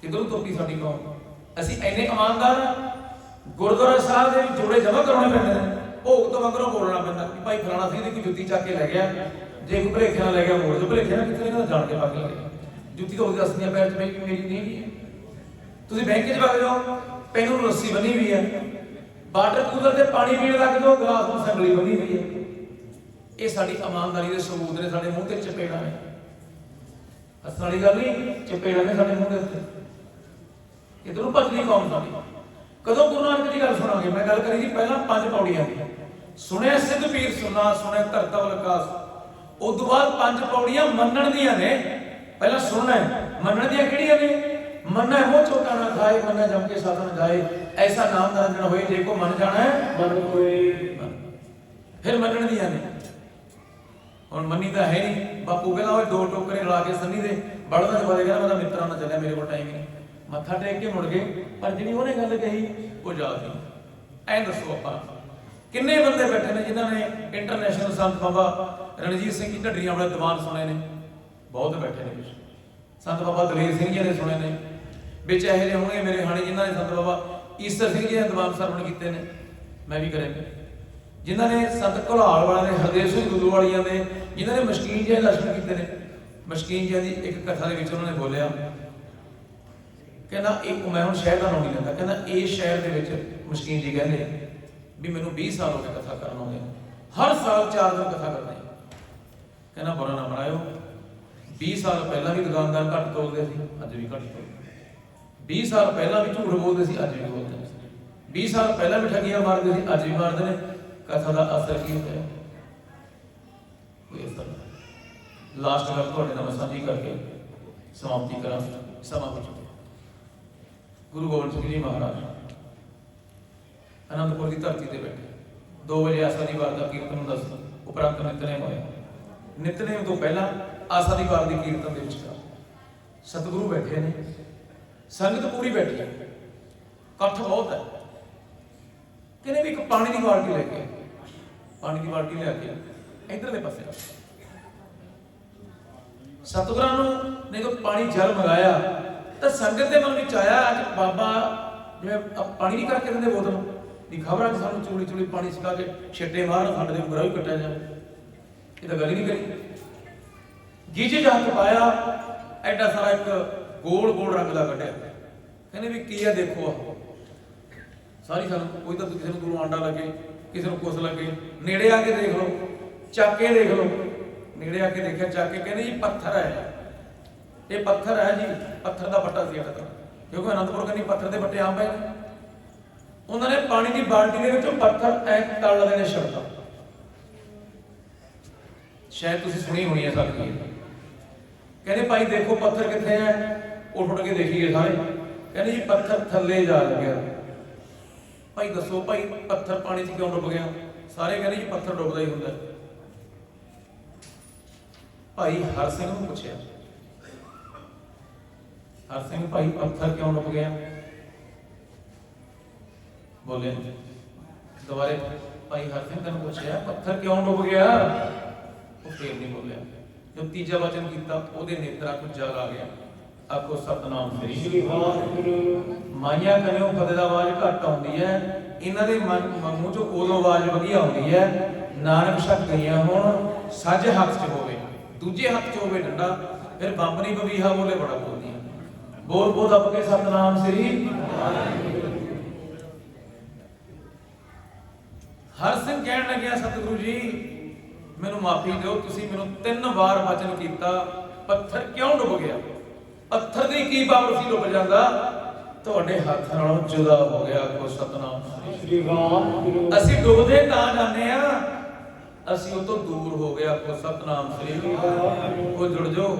ਕਿਧਰੋਂ ਤੋਪੀ ਸਾਡੀ ਕੌਮ? ਅਸੀਂ ਐਨੇ ਇਮਾਨਦਾਰ ਗੁਰਦੁਆਰਾ ਸਾਹਿਬ ਦੇ ਵਿੱਚ ਜੋੜੇ ਜਮ੍ਹਾਂ ਕਰਾਉਣੇ ਪੈਂਦੇ ਨੇ। ਭੋਗ ਤੋਂ ਮਗਰੋਂ ਬੋਲਣਾ ਪੈਂਦਾ ਕਿ ਭਾਈ ਫਲਾਣਾ ਸਿੰਘ ਦੀ ਜੁੱਤੀ ਚੱਕ ਕੇ ਲੈ ਗਿਆ। ਜੇ ਕੋਈ ਭਲੇਖੇ ਨਾਲ ਲੈ ਗਿਆ, ਮੋੜ ਜੋ ਭਲੇਖੇ ਨਾਲ ਕਿੱਥੇ ਇਹਨਾਂ ਜਾਣ ਕੇ ਪਾ ਕੇ ਲੈ ਗਿਆ? ਜੁੱਤੀ ਤਾਂ ਉਹਦੀ ਅਸਲੀਆਂ ਪੈਰ 'ਚ ਪਈ ਮੇਰੀ ਨਹੀਂ ਹੈ ਤੁਸੀਂ ਬੈਂਕ 'ਚ ਵਗ ਜਾਓ। ਪੈਨੂੰ ਰੱਸੀ ਬੰਨੀ ਹੋਈ ਹੈ ਵਾਟਰ ਕੂਲਰ ਤੇ ਪਾਣੀ ਪੀਣ ਲੱਗ ਜਾਓ, ਗਲਾਸ ਨੂੰ ਸੰਗਲੀ ਬੰਨੀ ਹੋਈ ਹੈ ਇਹ ਸਾਡੀ ਇਮਾਨਦਾਰੀ ਦੇ ਸਬੂਤ ਨੇ, ਸਾਡੇ ਮੂੰਹ ਤੇ ਚਪੇੜਾਂ ਨੇ। ਹੱਸਣ ਵਾਲੀ ਗੱਲ ਨਹੀਂ, ਚਪੇੜਾਂ ਨੇ ਸਾਡੇ ਮੂੰਹ ਦੇ ਉੱਤੇ। ਇਧਰੋਂ ਭੱਜਣੀ ਕੌਣ ਸਾਡੀ। ਕਦੋਂ ਗੁਰੂ ਨਾਨਕ ਦੀ ਗੱਲ ਸੁਣਾਂਗੇ? ਮੈਂ ਗੱਲ ਕਰੀ ਜੀ ਪਹਿਲਾਂ ਪੰਜ ਪੌੜੀਆਂ ਦੀ। ਸੁਣਿਆ ਸਿੱਧ ਪੀਰ ਸੁਣਾ ਸੁਣਿਆ ਧਰਤਾ ਵਿਕਾਸ ਉਸ ਤੋਂ ਬਾਅਦ ਪੰਜ ਪੌੜੀਆਂ ਮੰਨਣ ਦੀਆਂ ਨੇ। ਪਹਿਲਾਂ ਸੁਣਨਾ ਹੈ। ਮੰਨਣ ਦੀਆਂ ਕਿਹੜੀਆਂ ਨੇ? ਮੰਨਣਾ ਹੈ ਚੋਟਾ ਨਾ ਖਾਏ, ਮੰਨਣਾ ਜਮ ਕੇ ਸਾਧਨ ਜਾਏ ਐਸਾ ਨਾਮ ਨਿਰੰਜਨ ਹੋਏ, ਜੇ ਕੋ ਮਨ ਜਾਣਾ ਮਨ ਕੋਈ ਫਿਰ ਮੰਨਣ ਦੀਆਂ ਨੇ। ਹੁਣ ਮੰਨੀ ਤਾਂ ਹੈ ਨਹੀਂ। ਬਾਪੂ ਕਹਿੰਦਾ ਉਹ ਦੋ ਟੋਕਰੇ ਲਾ ਕੇ ਸੰਨੀ ਦੇ। ਬੜਦਾ ਜਵਾ ਦੇ ਕਹਿੰਦਾ ਮੈਂ ਮਿੱਤਰਾਂ ਨਾਲ ਚੱਲਿਆ, ਮੇਰੇ ਕੋਲ ਟਾਈਮ ਨਹੀਂ। ਮੱਥਾ ਟੇਕ ਕੇ ਮੁੜ ਗਏ, ਪਰ ਜਿਹੜੀ ਉਹਨੇ ਗੱਲ ਕਹੀ, ਉਹ ਯਾਦ ਨਹੀਂ ਐਂ ਦੱਸੋ ਆਪਾਂ, ਕਿੰਨੇ ਬੰਦੇ ਬੈਠੇ ਨੇ ਜਿਨ੍ਹਾਂ ਨੇ ਇੰਟਰਨੈਸ਼ਨਲ ਸੰਤ ਬਾਬਾ ਰਣਜੀਤ ਸਿੰਘ ਜੀ ਢੱਡਰੀਆਂ ਵਾਲੇ ਦੀਵਾਨ ਸੁਣੇ ਨੇ? ਬਹੁਤ ਬੈਠੇ ਨੇ ਕੁਛ। ਸੰਤ ਬਾਬਾ ਦਲੇਰ ਸਿੰਘ ਜੀ ਨੇ ਸੁਣੇ ਨੇ। ਵਿੱਚ ਇਹੋ ਜਿਹੇ ਹੋਣਗੇ ਮੇਰੇ ਹਾਣੇ ਜਿਨ੍ਹਾਂ ਨੇ ਸੰਤ ਬਾਬਾ ਈਸਰ ਸਿੰਘ ਜੀ ਦੇ ਦੀਵਾਨ ਸਰਵਣ ਕੀਤੇ ਨੇ। ਮੈਂ ਵੀ ਕਰਿਆ ਜਿਨ੍ਹਾਂ ਨੇ ਸੰਤ ਘੁਲਾਲ ਵਾਲਿਆਂ ਨੇ ਹਰਦੇਵ ਸਿੰਘ ਗੁਰੂ ਵਾਲੀਆਂ ਨੇ ਜਿਨ੍ਹਾਂ ਨੇ ਮਸ਼ਕੀਨ ਜੀ ਦੇ ਦਰਸ਼ਨ ਕੀਤੇ ਨੇ, ਮਸ਼ਕੀਨ ਜੀ ਦੀ ਇੱਕ ਕਥਾ ਦੇ ਵਿੱਚ ਉਹਨਾਂ ਨੇ ਬੋਲਿਆ ਕਹਿੰਦਾ ਇੱਕ ਮੈਂ ਹੁਣ ਸ਼ਹਿਰ ਦਾ ਨਾਮ ਨਹੀਂ ਲੈਂਦਾ ਕਹਿੰਦਾ ਇਹ ਸ਼ਹਿਰ ਦੇ ਵਿੱਚ ਮਸ਼ਕੀਨ ਜੀ ਕਹਿੰਦੇ ਵੀ ਮੈਨੂੰ 20 ਸਾਲ ਹੋ ਗਏ ਕਥਾ ਕਰਨ ਆਉਂਦੇ ਹਰ ਸਾਲ ਚਾਰ ਦਿਨ ਕਥਾ ਕਰਦੇ ਕਹਿੰਦਾ ਬੁਰਾ ਨਾ ਬਣਾਇਓ। 20 ਸਾਲ ਪਹਿਲਾਂ ਵੀ ਦੁਕਾਨਦਾਰ ਘੱਟ ਤੋਲਦੇ ਸੀ, ਅੱਜ ਵੀ ਘੱਟ ਤੋਲਦੇ। 20 ਸਾਲ ਪਹਿਲਾਂ ਵੀ ਝੂਠ ਬੋਲਦੇ ਸੀ, ਅੱਜ ਵੀ ਬੋਲਦੇ ਨੇ। 20 ਸਾਲ ਪਹਿਲਾਂ ਵੀ ਠੱਗੀਆਂ ਮਾਰਦੇ ਸੀ, ਅੱਜ ਵੀ ਮਾਰਦੇ ਨੇ। ਕਥਾ ਦਾ ਅਸਰ ਕੀ ਹੋਇਆ ਕੋਈ ਅਸਰ ਲਾਸਟ ਗੱਲ ਤੁਹਾਡੇ ਨਾਲ ਮੈਂ ਸਾਂਝੀ ਕਰਕੇ ਸਮਾਪਤੀ ਕਰਾਂ। ਸਮਾਂ ਹੋ ਗੁਰੂ ਗੋਬਿੰਦ ਸਿੰਘ ਜੀ ਮਹਾਰਾਜ, ਅਨੰਦਪੁਰ ਦੀ ਧਰਤੀ ਤੇ ਬੈਠੇ। 2 ਵਜੇ ਆਸਾ ਦੀ ਵਾਰ ਦਾ ਕੀਰਤਨ ਹੁੰਦਾ ਸੀ, ਉਪਰੰਤ ਨਿਤਨੇਮ ਹੋਇਆ। ਨਿਤਨੇਮ ਤੋਂ ਪਹਿਲਾਂ ਆਸਾ ਦੀ ਵਾਰ ਦੀ ਕੀਰਤਨ ਦੇ ਵਿਚਕਾਰ ਸਤਿਗੁਰੂ ਬੈਠੇ ਨੇ, ਸੰਗਤ ਪੂਰੀ ਬੈਠੀ ਹੈ। ਇਕੱਠ ਬਹੁਤ ਹੈ। ਕਹਿੰਦੇ ਵੀ ਇੱਕ ਪਾਣੀ ਦੀ ਬਾਲਟੀ ਲੈ ਕੇ ਆਓ। ਪਾਣੀ ਦੀ ਬਾਲਟੀ ਲੈ ਕੇ ਇਧਰਲੇ ਪਾਸੇ ਸਤਿਗੁਰਾਂ ਨੂੰ ਨੇ ਜਦੋਂ ਪਾਣੀ ਜਲ ਮੰਗਾਇਆ ਤਾਂ ਸੰਗਤ ਦੇ ਮਨ ਵਿੱਚ ਆਇਆ ਕਿ ਬਾਬਾ ਜਿਵੇਂ ਪਾਣੀ ਨਹੀਂ ਕਰਕੇ ਦਿੰਦੇ ਬੋਤਲ ਵੀ ਖਬਰਾਂ ਕਿ ਸਾਨੂੰ ਚੂੜੀ ਚੂੜੀ ਪਾਣੀ ਸਿਕਾ ਕੇ ਛੱਟੇ ਮਾਰ ਸਾਡੇ ਦੇ ਬੁਰਾ ਵੀ ਕੱਟਿਆ ਜਾਵੇ। ਇਹ ਤਾਂ ਗੱਲ ਹੀ ਨਹੀਂ ਕਰੀ। ਗੀਜੇ ਜਾ ਕੇ ਪਾਇਆ, ਐਡਾ ਸਾਰਾ ਇੱਕ ਗੋਲ ਗੋਲ ਰੰਗ ਦਾ ਕੱਢਿਆ। ਕਹਿੰਦੇ ਵੀ ਕੀ ਆ ਦੇਖੋ ਆ ਸਾਰੀ ਸਾਨੂੰ, ਕੋਈ ਤਾਂ ਕਿਸੇ ਨੂੰ ਗੁਰੂ ਆਂਡਾ ਲੱਗੇ, ਕਿਸੇ ਨੂੰ ਕੁਛ ਲੱਗੇ। ਨੇੜੇ ਆ ਕੇ ਦੇਖ ਲਓ, ਚੱਕ ਕੇ ਦੇਖ ਲਓ। ਨੇੜੇ ਆ ਕੇ ਦੇਖਿਆ, ਚੱਕ ਕੇ ਕਹਿੰਦੇ ਜੀ ਪੱਥਰ ਹੈ। ਇਹ ਪੱਥਰ ਹੈ ਜੀ, ਪੱਥਰ ਦਾ ਬੱਟਾ ਸੀ ਇਹਦਾ ਕਿਉਂਕਿ ਅਨੰਦਪੁਰ ਕੰਨੀ ਪੱਥਰ ਦੇ ਬੱਟੇ ਆਮ ਪਏ ਨੇ। ਉਹਨਾਂ ਨੇ ਪਾਣੀ ਦੀ ਬਾਲਟੀ ਦੇ ਵਿੱਚੋਂ ਪੱਥਰ ਐ ਤਲਦੇ ਨੇ ਸ਼ਬਦਾਂ। ਸ਼ਾਇਦ ਤੁਸੀਂ ਸੁਣੀ ਹੋਣੀ ਹੈ ਸਭ ਕੀ ਕਹਿੰਦੇ ਭਾਈ ਦੇਖੋ ਪੱਥਰ ਕਿੱਥੇ ਹੈ ਉੱਠ ਉੱਠ ਕੇ ਦੇਖੀਏ ਸਾਰੇ। ਕਹਿੰਦੇ ਜੀ ਪੱਥਰ ਥੱਲੇ ਜਾ ਲੱਗਿਆ। ਭਾਈ ਦੱਸੋ ਭਾਈ ਪੱਥਰ ਪਾਣੀ 'ਚ ਕਿਉਂ ਡੁੱਬ ਗਿਆ? ਸਾਰੇ ਕਹਿੰਦੇ ਜੀ ਪੱਥਰ ਡੁੱਬਦਾ ਹੀ ਹੁੰਦਾ। ਭਾਈ ਹਰ ਸਿੰਘ ਨੂੰ ਪੁੱਛਿਆ। ਹਰ ਸਿੰਘ ਭਾਈ ਪੱਥਰ ਕਿਉਂ ਡੁੱਬ ਗਿਆ ਬੋਲੇ ਦੁਬਾਰੇ ਭਾਈ ਹਰ ਸਿੰਘ ਤੈਨੂੰ ਪੁੱਛਿਆ ਪੱਥਰ ਕਿਉਂ ਡੁੱਬ ਗਿਆ? ਉਹ ਫੇਰ ਨਹੀਂ ਬੋਲਿਆ। ਜੋ ਤੀਜਾ ਵਚਨ ਕੀਤਾ ਉਹਦੇ ਨੇਤਰਾਂ ਤੋਂ ਜਲ ਆ ਗਿਆ। ਆਖੋ ਸਤਨਾਮ ਸ੍ਰੀ ਵਾਹਿਗੁਰੂ। ਮਾਈਆਂ ਕਰਿਓ ਕਦੇ ਦਾ ਆਵਾਜ਼ ਘੱਟ ਆਉਂਦੀ ਹੈ। ਇਹਨਾਂ ਦੇ ਮਨ ਮੂੰਹ ਚੋਂ ਉਦੋਂ ਆਵਾਜ਼ ਵਧੀਆ ਆਉਂਦੀ ਹੈ ਨਾਨਕ ਸ਼ਬਦ ਗਈਆਂ ਹੁਣ ਸੱਜ ਹੱਥ 'ਚ ਹੋਵੇ। ਦੂਜੇ ਹੱਥ 'ਚ ਹੋਵੇ ਡੰਡਾ ਫਿਰ ਬੰਬ ਨਹੀਂ ਬਵੀਹਾ ਬੋਲੇ ਬੜਾ ਬੋਲਦੀਆਂ ਬੋਲ ਬੋਲ ਦੱਬ ਕੇ ਸਤਨਾਮ ਸ੍ਰੀ। ਹਰ ਸਿੰਘ ਕਹਿਣ ਲੱਗਿਆ ਸਤਿਗੁਰੂ ਜੀ ਮੈਨੂੰ ਮਾਫੀ ਦਿਓ ਤੁਸੀਂ ਮੈਨੂੰ ਤਿੰਨ ਵਾਰ ਵਚਨ ਕੀਤਾ ਪੱਥਰ ਕਿਉਂ ਡੁੱਬ ਗਿਆ? ਪੱਥਰ ਦੀ ਕੀ ਪਾਵਰ ਸੀ ਡੁੱਬ ਜਾਂਦਾ? ਤੁਹਾਡੇ ਹੱਥ ਨਾਲੋਂ ਜੁਦਾ ਹੋ ਗਿਆ ਕੋ ਸਤਨਾਮ ਸ੍ਰੀ। ਵਾਹਿਗੁਰੂ। ਅਸੀਂ ਡੁੱਬਦੇ ਤਾਂ ਜਾਂਦੇ ਆ ਅਸੀਂ ਉਹ ਤੋਂ ਦੂਰ ਹੋ ਗਿਆ ਕੋ ਸਤਨਾਮ ਸ੍ਰੀ। ਉਹ ਜੁੜ ਜਾਓ।